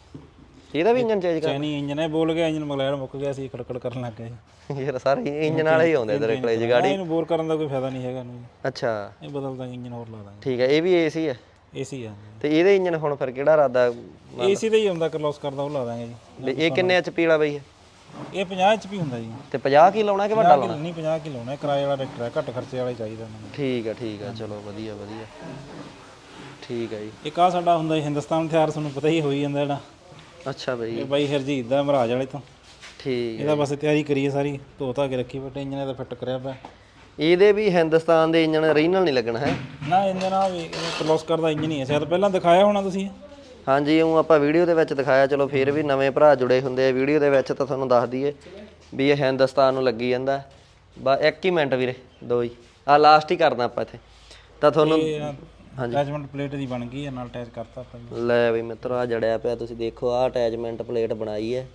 ਇਹਦਾ ਵੀ ਇੰਜਨ ਚੇਂਜ ਚੈਨੀ ਇੰਜਨ ਹੈ ਬੋਲ ਗਿਆ ਇੰਜਨ ਮਗਲੈਰ ਮੁੱਕ ਗਿਆ ਸੀ ਖੜਕੜ ਕਰਨ ਲੱਗ ਗਿਆ ਜੀ ਕਰ ਯਾਰ ਸਾਰੇ ਇੰਜਨ ਵਾਲੇ ਹੀ ਆਉਂਦੇ ਤੇਰੇ ਕੋਲੇ ਜਗਾੜੀ। ਇਹਨੂੰ ਬੋਰ ਕਰਨ ਦਾ ਕੋਈ ਫਾਇਦਾ ਨਹੀਂ ਹੈਗਾ ਜੀ। ਅੱਛਾ। ਇਹ ਬਦਲ ਦਾਂਗੇ ਇੰਜਨ ਹੋਰ ਲਾ ਦਾਂਗੇ। ਠੀਕ ਹੈ ਇਹ ਵੀ ਏਸੀ ਹੈ? ਏਸੀ ਆ ਤੇ ਇਹਦੇ ਇੰਜਨ ਹੁਣ ਫਿਰ ਕਿਹੜਾ ਇਰਾਦਾ? ਏਸੀ ਦਾ ਹੀ ਹੁੰਦਾ ਕਰਲੋਸ ਕਰਦਾ ਉਹ ਲਾ ਦਾਂਗੇ ਜੀ। ਇਹ ਕਿੰਨੇ ਐਚਪੀ ਵਾਲਾ ਬਈ ਇਹ? ਇਹ 50 HP ਹੁੰਦਾ ਜੀ। ਤੇ 50 ਕੀ ਲਾਉਣਾ ਕਿ ਵੱਡਾ 50 ਕਿਲੋ ਨਹੀਂ 50 ਕਿਲੋ ਲਾਉਣਾ ਕਿਰਾਏ ਵਾਲਾ ਟਰੈਕਟਰ ਹੈ ਘੱਟ ਖਰਚੇ ਵਾਲਾ ਹੀ ਚਾਹੀਦਾ ਮੈਨੂੰ ਠੀਕ ਹੈ ਠੀਕ ਹੈ ਚਲੋ ਵਧੀਆ ਵਧੀਆ। ਠੀਕ ਹੈ ਜੀ। ਇੱਕ ਆ ਸਾਡਾ ਹੁੰਦਾ ਹਿੰਦੁਸਤਾਨ ਹਥਿਆਰ ਤੁਹਾਨੂੰ ਪਤਾ ਹੀ ਹੋਈ ਜਾਂਦਾ ਜਿਹੜਾ। ਅੱਛਾ ਇਹ ਬਾਈ ਹਰਜੀਤ ਦਾ ਮਹਾਰਾਜ ਵਾਲੇ ਤੋਂ। ਠੀਕ ਇਹਦਾ ਬਸ ਤਿਆਰੀ ਕਰੀਏ ਸਾਰੀ ਧੋ ਧਾ ਕੇ ਰੱਖੀ ਬਟ ਇੰਜਨ ਇਹਦਾ ਫਿੱਟ ਕਰਿਆ ਪਿਆ। ਇਹਦੇ ਵੀ ਹਿੰਦੁਸਤਾਨ ਦੇ ਇੰਜਨ ਰੀਜਨਲ ਨਹੀਂ ਲੱਗਣਾ ਹੈ? ਨਾ ਇੰਜਨ ਆ ਵੀ ਕਲੋਸ ਕਰਦਾ ਇੰਜਨ ਹੀ ਹੈ। ਸ਼ਾਇਦ ਪਹਿਲਾਂ ਦਿਖਾਇਆ ਹੋਣਾ ਤੁਸੀਂ। ਹਾਂਜੀ ਉਹ ਆਪਾਂ ਵੀਡੀਓ ਦੇ ਵਿੱਚ ਦਿਖਾਇਆ ਚਲੋ ਫਿਰ ਵੀ ਨਵੇਂ ਭਰਾ ਜੁੜੇ ਹੁੰਦੇ ਆ। ਵੀਡੀਓ ਦੇ ਵਿੱਚ ਤਾਂ ਤੁਹਾਨੂੰ ਦੱਸ ਦਈਏ ਵੀ ਇਹ ਹਿੰਦੁਸਤਾਨ ਨੂੰ ਲੱਗੀ ਜਾਂਦਾ। ਬਾ ਇੱਕ ਹੀ ਮਿੰਟ ਵੀਰੇ ਦੋ ਹੀ। ਆ ਲਾਸਟ ਹੀ ਕਰਦਾ ਆਪਾਂ ਇੱਥੇ। ਤਾਂ ਤੁਹਾਨੂੰ ਅਟੈਚਮੈਂਟ ਪਲੇਟ ਦੀ ਬਣ ਗਈ ਹੈ ਨਾਲ ਅਟੈਚ ਕਰਤਾ ਆਪਾਂ ਜੀ। ਲੈ ਵੀ ਮਿੱਤਰੋ ਆ ਜੜਿਆ ਪਿਆ ਤੁਸੀਂ ਦੇਖੋ ਆ ਅਟੈਚਮੈਂਟ ਪਲੇਟ ਬਣਾਈ ਹੈ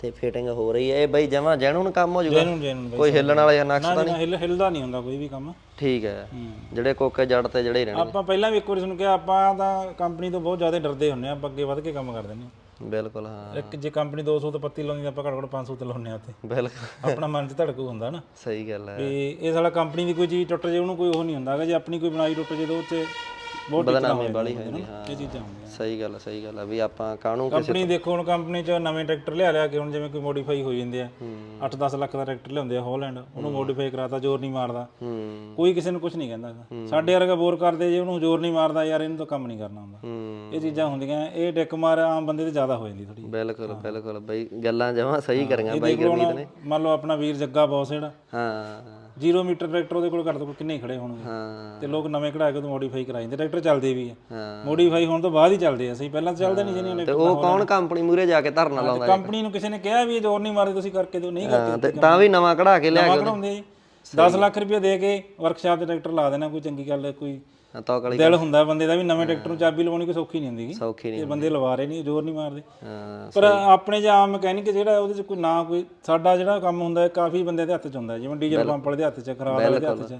ਤੇ ਫਿਟਿੰਗ ਹੋ ਰਹੀ ਹੈ। ਇਹ ਬਈ ਜਮਾ ਜੈਨੂਨ ਕੰਮ ਹੋ ਜਾਊਗਾ ਜੈਨੂਨ ਜੈਨੂਨ ਬਾਈ ਕੋਈ ਹਿੱਲਣ ਵਾਲਾ ਜਾਂ ਨਕਸ਼ ਨਾ ਜੀ, ਨਾ ਹਿੱਲ ਹਿੱਲਦਾ ਨਹੀਂ ਹੁੰਦਾ ਕੋਈ ਵੀ ਕੰਮ। ਠੀਕ ਹੈ। ਜਿਹੜੇ ਕੋਕੇ ਜੜ ਤੇ ਹੀ ਰਹਿਣੇ ਆਪਾਂ ਪਹਿਲਾਂ ਵੀ ਇੱਕ ਵਾਰੀ ਤੁਹਾਨੂੰ ਕਿਹਾ ਆਪਾਂ ਤਾਂ ਕੰਪਨੀ ਤੋਂ ਬਹੁਤ ਜ਼ਿਆਦਾ ਡਰਦੇ ਹੁੰਨੇ ਆ ਆਪਾਂ ਅੱਗੇ ਵੱਧ ਕੇ ਕੰਮ ਕਰ ਦਿੰਦੇ ਹਾਂ ਬਿਲਕੁਲ ਹਾਂ। ਇੱਕ ਜੇ ਕੰਪਨੀ 200 ਤੋਂ ਪੱਤੀ ਲਾਉਂਦੀ ਤਾਂ ਆਪਾਂ ਘੱਟ ਘੱਟ 500 ਤੇ ਲਾਉਂਦੇ ਆ ਉੱਥੇ। ਬਿਲਕੁਲ। ਆਪਣਾ ਮਨ 'ਚ ਧੜਕੂ ਹੁੰਦਾ ਨਾ। ਸਹੀ ਗੱਲ ਹੈ। ਵੀ ਇਹ ਸਾਲਾ ਕੰਪਨੀ ਦੀ ਕੋਈ ਚੀਜ਼ ਟੁੱਟ ਜੇ ਉਹਨੂੰ ਕੋਈ ਉਹ ਨਹੀਂ ਹੁੰਦਾ ਹੈਗਾ ਜੇ ਆਪਣੀ ਕੋਈ ਬਣਾਈ ਟੁੱਟ ਜੇ ਤਾਂ ਉਹ 'ਚ ਬਹੁਤ ਬਦਨਾਮੀ ਵਾਲੀ ਹੋ ਜਾਂਦੀ ਹਾਂ। ਇਹ ਚੀਜ਼ਾਂ ਹੁੰਦੀਆਂ ਸਹੀ ਗੱਲ ਸਹੀ ਗੱਲ ਆ ਵੀ ਆਪਾਂ ਕਾਹਨੂੰ ਕੰਪਨੀ ਦੇਖੋ ਹੁਣ ਕੰਪਨੀ ਚ ਨਵੇਂ ਟਰੈਕਟਰ ਲਿਆ ਲਿਆ ਕੇ ਹੁਣ ਜਿਵੇਂ ਕੋਈ ਮੋਡੀਫਾਈ ਹੋ ਜਾਂਦੇ ਆ। 8-10 ਲੱਖ ਦਾ ਟਰੈਕਟਰ ਲਿਆਉਂਦੇ ਆ ਹਾਲੈਂਡ ਉਹਨੂੰ ਮੋਡੀਫਾਈ ਕਰਾਤਾ ਜ਼ੋਰ ਨਹੀਂ ਮਾਰਦਾ। ਕੋਈ ਕਿਸੇ ਨੂੰ ਕੁਝ ਨਹੀਂ ਕਹਿੰਦਾ। ਸਾਡੇ ਵਰਗਾ ਬੋਰ ਕਰਦੇ ਜੇ ਉਹਨੂੰ ਜ਼ੋਰ ਨਹੀਂ ਮਾਰਦਾ ਯਾਰ ਇਹਨੂੰ ਤਾਂ ਕੰਮ ਨਹੀਂ ਕਰਨਾ ਹੁੰਦਾ। ਇਹ ਚੀਜ਼ਾਂ ਹੁੰਦੀਆਂ ਇਹ ਡਿੱਕ ਮਾਰ ਆਮ ਬੰਦੇ ਤੇ ਜ਼ਿਆਦਾ ਹੋ ਜਾਂਦੀ ਥੋੜੀ ਬਿਲਕੁਲ ਬਿਲਕੁਲ ਬਈ ਗੱਲਾਂ ਜਮਾਂ ਸਹੀ ਕਰੀਆਂ ਬਾਈ ਗੁਰਮੀਤ ਨੇ। ਮੰਨ ਲਓ ਆਪਣਾ ਵੀਰ ਜੱਗਾ ਬੌਸ ਜਿਹੜਾ। ਹਾਂ। 0 ਮੀਟਰ ਟਰੈਕਟਰ ਉਹਦੇ ਕੋਲ ਘੱਟ ਤੋਂ ਕਿੰਨੇ ਖੜੇ ਹੋਣਗੇ। ਹਾਂ। ਤੇ ਲੋਕ ਨਵੇਂ ਕਢਾ ਕੇ ਉਹ ਮੋਡੀਫਾਈ ਕਰਾਈ ਜਾਂਦੇ ਟਰੈਕਟਰ ਚੱਲਦੇ ਵੀ ਆ। ਮੋਡੀਫਾਈ ਹੋਣ ਤੋਂ ਬਾਅਦ ਹੀ ਚੱਲਦੇ ਆ ਸਹੀ ਪਹਿਲਾਂ ਚੱਲਦੇ ਨਹੀਂ ਜਿਹਨੇ ਤੇ ਉਹ ਕੌਣ ਕੰਪਨੀ ਮੂਰੇ ਜਾ ਕੇ ਧਰਨਾ ਲਾਉਂਦਾ ਕੰਪਨੀ ਨੂੰ ਕਿਸੇ ਨੇ ਕਿਹਾ ਵੀ ਇਹ ਜ਼ੋਰ ਨਹੀਂ ਮਾਰਦੇ ਤੁਸੀਂ ਕਰਕੇ ਦਿਓ ਨਹੀਂ ਹਾਂ, ਤੇ ਵੀ ਨਵਾਂ ਕਢਾ ਕੇ ਲਿਆ ਨਵਾਂ ਕਢਾਉਂਦੇ ਆ ਜੀ। 10 ਲੱਖ ਰੁਪਏ ਦੇ ਕੇ ਵਰਕਸ਼ਾਪ ਤੇ ਟਰੈਕਟਰ ਲਾ ਦੇਣਾ ਕੋਈ ਚੰਗੀ ਗੱਲ ਕੋਈ ਹਾਂ, ਤੌਕਲੀ ਦਿਲ ਹੁੰਦਾ ਬੰਦੇ ਦਾ ਵੀ ਨਵੇਂ ਟਰੈਕਟਰ ਨੂੰ ਚਾਬੀ ਲਵਾਉਣੀ ਕੋਈ ਸੌਖੀ ਨਹੀਂ ਹੁੰਦੀ। ਸੌਖੀ ਨਹੀਂ ਇਹ ਬੰਦੇ ਲਵਾ ਰਹੇ ਨਹੀਂ ਜ਼ੋਰ ਨਹੀਂ ਮਾਰਦੇ। ਪਰ ਆਪਣੇ ਜਾਂ ਆਮ ਮਕੈਨਿਕ ਜਿਹੜਾ ਉਹਦੇ ਚ ਕੋਈ ਨਾ ਕੋਈ ਸਾਡਾ ਜਿਹੜਾ ਕੰਮ ਹੁੰਦਾ ਹੈ ਕਾਫੀ ਬੰਦੇ ਦੇ ਹੱਥ ਚ ਹੁੰਦਾ ਜਿਵੇਂ ਡੀਜ਼ਲ ਪੰਪ ਵਾਲੇ ਦੇ ਹੱਥ ਚ ਖਰਾਬ ਵਾਲੇ ਦੇ ਹੱਥ ਚ।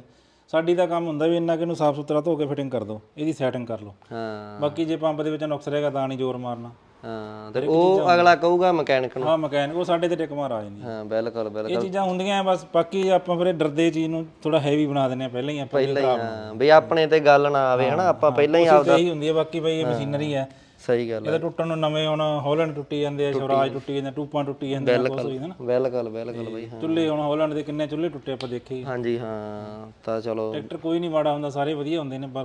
ਸਾਡੀ ਦਾ ਕੰਮ ਹੁੰਦਾ ਵੀ ਇੰਨਾ ਕਿ ਇਹਨੂੰ ਸਾਫ਼ ਸੁਥਰਾ ਧੋ ਕੇ ਫਿਟਿੰਗ ਕਰ ਦਿਓ ਇਹਦੀ ਸੈਟਿੰਗ ਕਰ ਲਓ। ਹਾਂ। ਬਾਕੀ ਜੇ ਪੰਪ ਦੇ ਵਿੱਚ ਨੁਕਸ ਰਹੇਗਾ ਤਾਂ ਨਹੀਂ ਜ਼ੋਰ ਮਾਰਨਾ। ਹਾਂ ਤੇ ਉਹ ਅਗਲਾ ਕਹੂਗਾ ਮਕੈਨਿਕ ਨੂੰ। ਹਾਂ ਮਕੈਨਿਕ ਉਹ ਸਾਡੇ ਤੇ ਟਿਕ ਮਾਰ ਆ ਜਾਂਦੀ ਹੈ। ਹਾਂ ਬਿਲਕੁਲ ਬਿਲਕੁਲ। ਇਹ ਚੀਜ਼ਾਂ ਹੁੰਦੀਆਂ ਬਸ ਬਾਕੀ ਆਪਾਂ ਫਿਰ ਡਰਦੇ ਚੀਜ਼ ਨੂੰ ਥੋੜਾ ਹੈਵੀ ਬਣਾ ਦਿੰਦੇ ਆ ਪਹਿਲਾਂ ਹੀ ਆਪਾਂ ਪਹਿਲਾਂ ਹੀ ਹਾਂ ਵੀ ਆਪਣੇ ਤੇ ਗੱਲ ਨਾ ਆਵੇ ਹਨਾ ਆਪਾਂ ਪਹਿਲਾਂ ਹੀ ਤਾਂ ਇਹੀ ਹੁੰਦੀ ਹੈ ਬਾਕੀ ਬਈ ਇਹ ਮਸ਼ੀਨਰੀ ਹੈ। ਸਹੀ ਗੱਲ ਇਹਦੇ ਟੁੱਟਣ ਨੂੰ ਨਵੇਂ ਹੁਣ ਹਾਲੈਂਡ ਟੁੱਟੀ ਜਾਂਦੇ ਆ ਸ਼ਵਰਾਜ ਟੁੱਟੀ ਜਾਂਦੇ ਟੂਪਾਂ ਟੁੱਟੀ ਬਹੁਤ ਹੋਈ ਨਾ ਬਿਲਕੁਲ ਬਿਲਕੁਲ ਬਈ ਹਾਂ। ਚੁੱਲ੍ਹੇ ਹੁਣ ਹਾਲੈਂਡ ਦੇ ਕਿੰਨੇ ਚੁੱਲ੍ਹੇ ਟੁੱਟੇ ਆਪਾਂ ਦੇਖੇ ਹੀ। ਹਾਂਜੀ ਹਾਂ ਤਾਂ ਚਲੋ। ਟਰੈਕਟਰ ਕੋਈ ਨਹੀਂ ਮਾੜਾ ਹੁੰਦਾ ਸਾਰੇ ਵਧੀਆ ਹੁੰਦੇ ਨੇ ਪਰ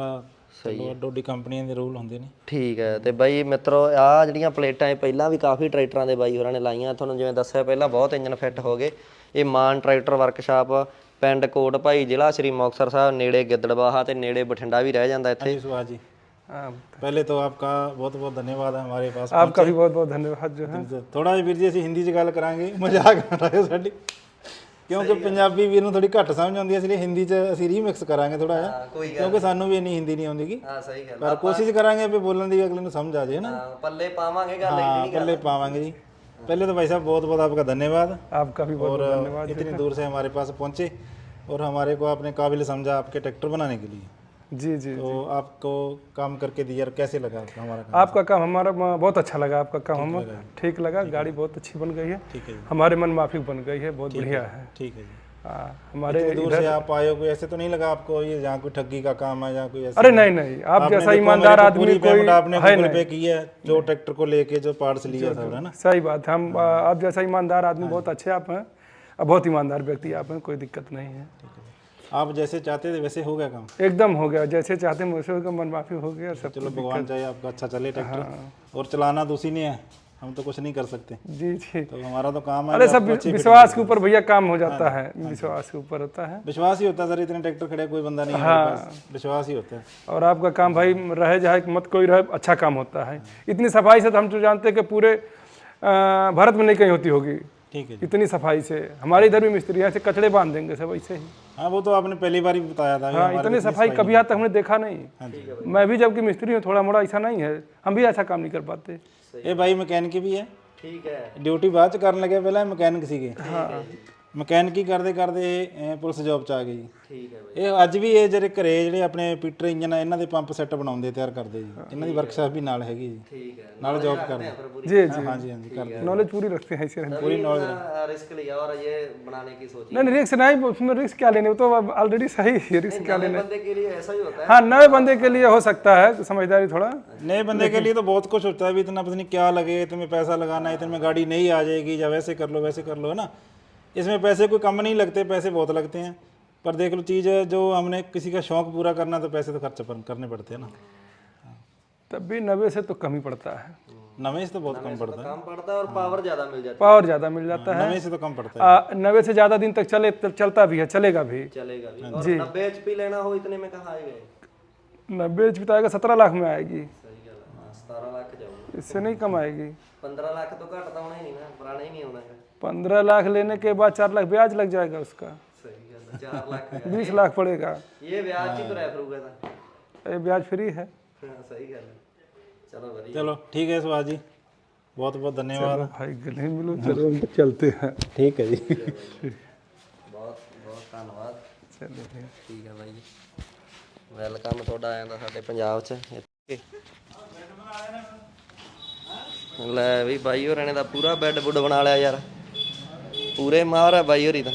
ਚਲੋ ਡੋਡੀ ਕੰਪਨੀਆਂ ਦੇ ਰੂਲ ਹੁੰਦੇ ਨੇ ਠੀਕ ਹੈ ਤੇ ਬਾਈ ਮਿੱਤਰੋ ਆ ਜਿਹੜੀਆਂ ਪਲੇਟਾਂ ਇਹ ਪਹਿਲਾਂ ਵੀ ਕਾਫੀ ਟਰੈਕਟਰਾਂ ਦੇ ਬਾਈ ਹੋਰਾਂ ਨੇ ਲਾਈਆਂ ਤੁਹਾਨੂੰ ਜਿਵੇਂ ਦੱਸਿਆ ਪਹਿਲਾਂ ਬਹੁਤ ਇੰਜਨ ਫਿੱਟ ਹੋ ਗਏ ਇਹ ਮਾਨ ਟਰੈਕਟਰ ਵਰਕਸ਼ਾਪ ਪਿੰਡ ਕੋਟ ਭਾਈ ਜ਼ਿਲ੍ਹਾ ਸ੍ਰੀ ਮੁਕਤਸਰ ਸਾਹਿਬ ਨੇੜੇ ਗਿੱਦੜਬਾਹਾ ਤੇ ਨੇੜੇ ਬਠਿੰਡਾ ਵੀ ਰਹਿ ਜਾਂਦਾ ਇੱਥੇ जी सुभाष जी हाँ, पहले तो आपका बहुत बहुत धन्यवाद है हमारे पास आपका भी बहुत बहुत धन्यवाद जो है ਥੋੜਾ ਜਿਹਾ ਵੀਰ ਜੀ ਅਸੀਂ ਹਿੰਦੀ 'ਚ ਗੱਲ ਕਰਾਂਗੇ ਮਜ਼ਾਕ ਨਾ ਲਾਇਓ ਸਾਡੀ ਕਿਉਂਕਿ ਪੰਜਾਬੀ ਵੀਰ ਨੂੰ ਥੋੜੀ ਘੱਟ ਸਮਝ ਆਉਂਦੀ ਹੈ ਇਸ ਲਈ ਹਿੰਦੀ 'ਚ ਅਸੀਂ ਰੀਮਿਕਸ ਕਰਾਂਗੇ ਥੋੜਾ ਜਿਹਾ ਕੋਈ ਕਿਉਂਕਿ ਸਾਨੂੰ ਵੀ ਇੰਨੀ ਹਿੰਦੀ ਨਹੀਂ ਆਉਂਦੀਗੀ ਹਾਂ ਸਹੀ ਗੱਲ ਪਰ ਕੋਸ਼ਿਸ਼ ਕਰਾਂਗੇ ਵੀ ਬੋਲਣ ਦੀ ਅਗਲੇ ਨੂੰ ਸਮਝ ਆ ਜਾਏ ਨਾ ਹਾਂ, ਪੱਲੇ ਪਾਵਾਂਗੇ ਗੱਲ हाँ पहले पावांगे जी पहले तो भाई साहब बहुत बहुत आपका धन्यवाद आपका भी बहुत और इतनी दूर से हमारे पास पहुंचे और हमारे को आपने काबिल समझा आपके ट्रैक्टर बनाने के लिए जी जी तो आपको काम करके दिया कैसे लगा आपको हमारा काम? आपका काम हमारा बहुत अच्छा लगा आपका काम। हम ठीक लगा गाड़ी बहुत अच्छी बन गई है। ठीक है हमारे मन माफिक बन गई है बहुत बढ़िया है। ठीक है हाँ, हमारे दूर से आप आए हो कोई ऐसे तो नहीं लगा आपको ये जहाँ कोई ठगी का काम है कोई ऐसे अरे नहीं नहीं आप जैसा ईमानदार आदमी कोई आपने है गूगल नहीं। पे की है जो ट्रैक्टर को लेके जो पार्ट्स लिया था ना? सही बात है। हम आप जैसा ईमानदार आदमी बहुत अच्छे आप हैं बहुत ईमानदार व्यक्ति आप हैं कोई दिक्कत नहीं है। आप जैसे चाहते थे वैसे हो गया काम। एकदम हो गया जैसे चाहते हैं वैसे होगा मन माफ़ी हो गया सब चलो भगवान चाहे आपका अच्छा चले ट्रैक्टर। हाँ। और चलाना तो उसी ने है हम तो कुछ नहीं कर सकते। जी जी। तो हमारा तो काम है अरे सब विश्वास के ऊपर भैया काम हो जाता है विश्वास के ऊपर होता है। विश्वास ही होता है सर इतने ट्रैक्टर खड़े कोई बंदा नहीं है विश्वास ही होता है। और आपका काम भाई रहे जाए मत कोई रहे अच्छा काम होता है। इतनी सफ़ाई से तो हम तो जानते हैं कि पूरे भारत में नहीं कहीं होती होगी। ठीक है इतनी सफ़ाई से। हमारे इधर भी मिस्त्री यहाँ से कचड़े बाँध देंगे सब ऐसे ही। हाँ वो तो आपने पहली बार ही बताया था हाँ इतनी सफ़ाई कभी आज तक हमने देखा नहीं। हाँ मैं भी जबकि मिस्त्री हूँ थोड़ा मोड़ा ऐसा नहीं है। हम भी ऐसा काम नहीं कर पाते। ये भाई मैकेनिक भी है? ठीक है। ड्यूटी बाद करने लगे पहले मैकेनिक सीखे हाँ। ਮਕੈਨਿਕ ਹੀ ਕਰਦੇ ਕਰਦੇ ਇਹ ਪੁਲਿਸ ਜੌਬ ਚ ਆ ਗਏ ਜੀ ਠੀਕ ਹੈ ਇਹ ਅੱਜ ਵੀ ਇਹ ਜਿਹੜੇ ਘਰੇ ਜਿਹੜੇ ਆਪਣੇ ਪੀਟਰ ਇੰਜਨ ਆ ਇਹਨਾਂ ਦੇ ਪੰਪ ਸੈੱਟ ਬਣਾਉਂਦੇ ਤਿਆਰ ਕਰਦੇ ਜੀ ਇਹਨਾਂ ਦੀ ਵਰਕਸ਼ਾਪ ਵੀ ਨਾਲ ਹੈਗੀ ਜੀ ਠੀਕ ਹੈ ਨਾਲ ਜੌਬ ਕਰਦੇ जी जी ਹਾਂਜੀ ਹਾਂਜੀ ਕਰਦੇ नॉलेज पूरी रखते हैं ऐसे पूरी नॉलेज रिस्क लिया और ये बनाने की सोची नहीं नहीं रिस्क नहीं उसमें रिस्क क्या लेने वो तो ऑलरेडी सही है रिस्क क्या लेने बंदे के लिए ऐसा ही होता है हाँ नए बंदे के लिए हो सकता है समझदारी थोड़ा नए बंदे के लिए तो बहुत कुछ होता है भी इतना पता नहीं क्या लगे तुम्हें पैसा लगाना है इतने में गाड़ी नहीं आ जाएगी या वैसे कर लो वैसे कर लो है ना इसमें पैसे कोई कम नहीं लगते पैसे बहुत लगते हैं। पर देख लो चीज़ है जो हमने किसी का शौक पूरा करना तो पैसे तो खर्च करने पड़ते हैं ना। तब भी नब्बे से तो कम ही पड़ता है। नवे से तो बहुत कम पड़ता है। कम पड़ता है और पावर ज़्यादा मिल जाती पावर ज़्यादा मिल जाता है। नवे से तो कम पड़ता है। आ, नब्बे से ज़्यादा दिन तक चले तो चलता भी है चलेगा भी। चलेगा भी। और नब्बे एचपी लेना हो इतने में कहाँ आएगा? नब्बे एच पी तो आएगा सत्रह लाख में आएगी। सही सतारह लाख इससे नहीं कम आएगी। पंद्रह लाख तो घट तो होना ही नहीं ना पुराना ही नहीं होना है पंद्रह लाख लेने के बाद चार लाख ब्याज लग जाएगा उसका सही गल है चार लाख का बीस लाख पड़ेगा ये ब्याज ही तो रह फरूगा था ये ब्याज फ्री है हाँ, सही गल है चलो बढ़िया चलो ठीक है सुभाष जी बहुत बहुत धन्यवाद भाई गले मिलो चलो हम चलते हैं ठीक है जी ਬਹੁਤ ਬਹੁਤ ਧੰਨਵਾਦ चलिए भैया ਠੀਕ ਹੈ ਬਾਈ ਜੀ ਵੈਲਕਮ ਤੁਹਾਡਾ ਆਇਆ ਦਾ ਸਾਡੇ ਪੰਜਾਬ 'ਚ ਇੱਥੇ ਲੈ ਵੀ ਬਾਈ ਹੋਰਾਂ ਨੇ ਤਾਂ ਪੂਰਾ ਬੈੱਡ ਬੁੱਡ ਬਣਾ ਲਿਆ ਯਾਰ। ਪੂਰੇ ਮਾਰ ਹੈ ਬਾਈ ਹੋਰੀ ਤਾਂ।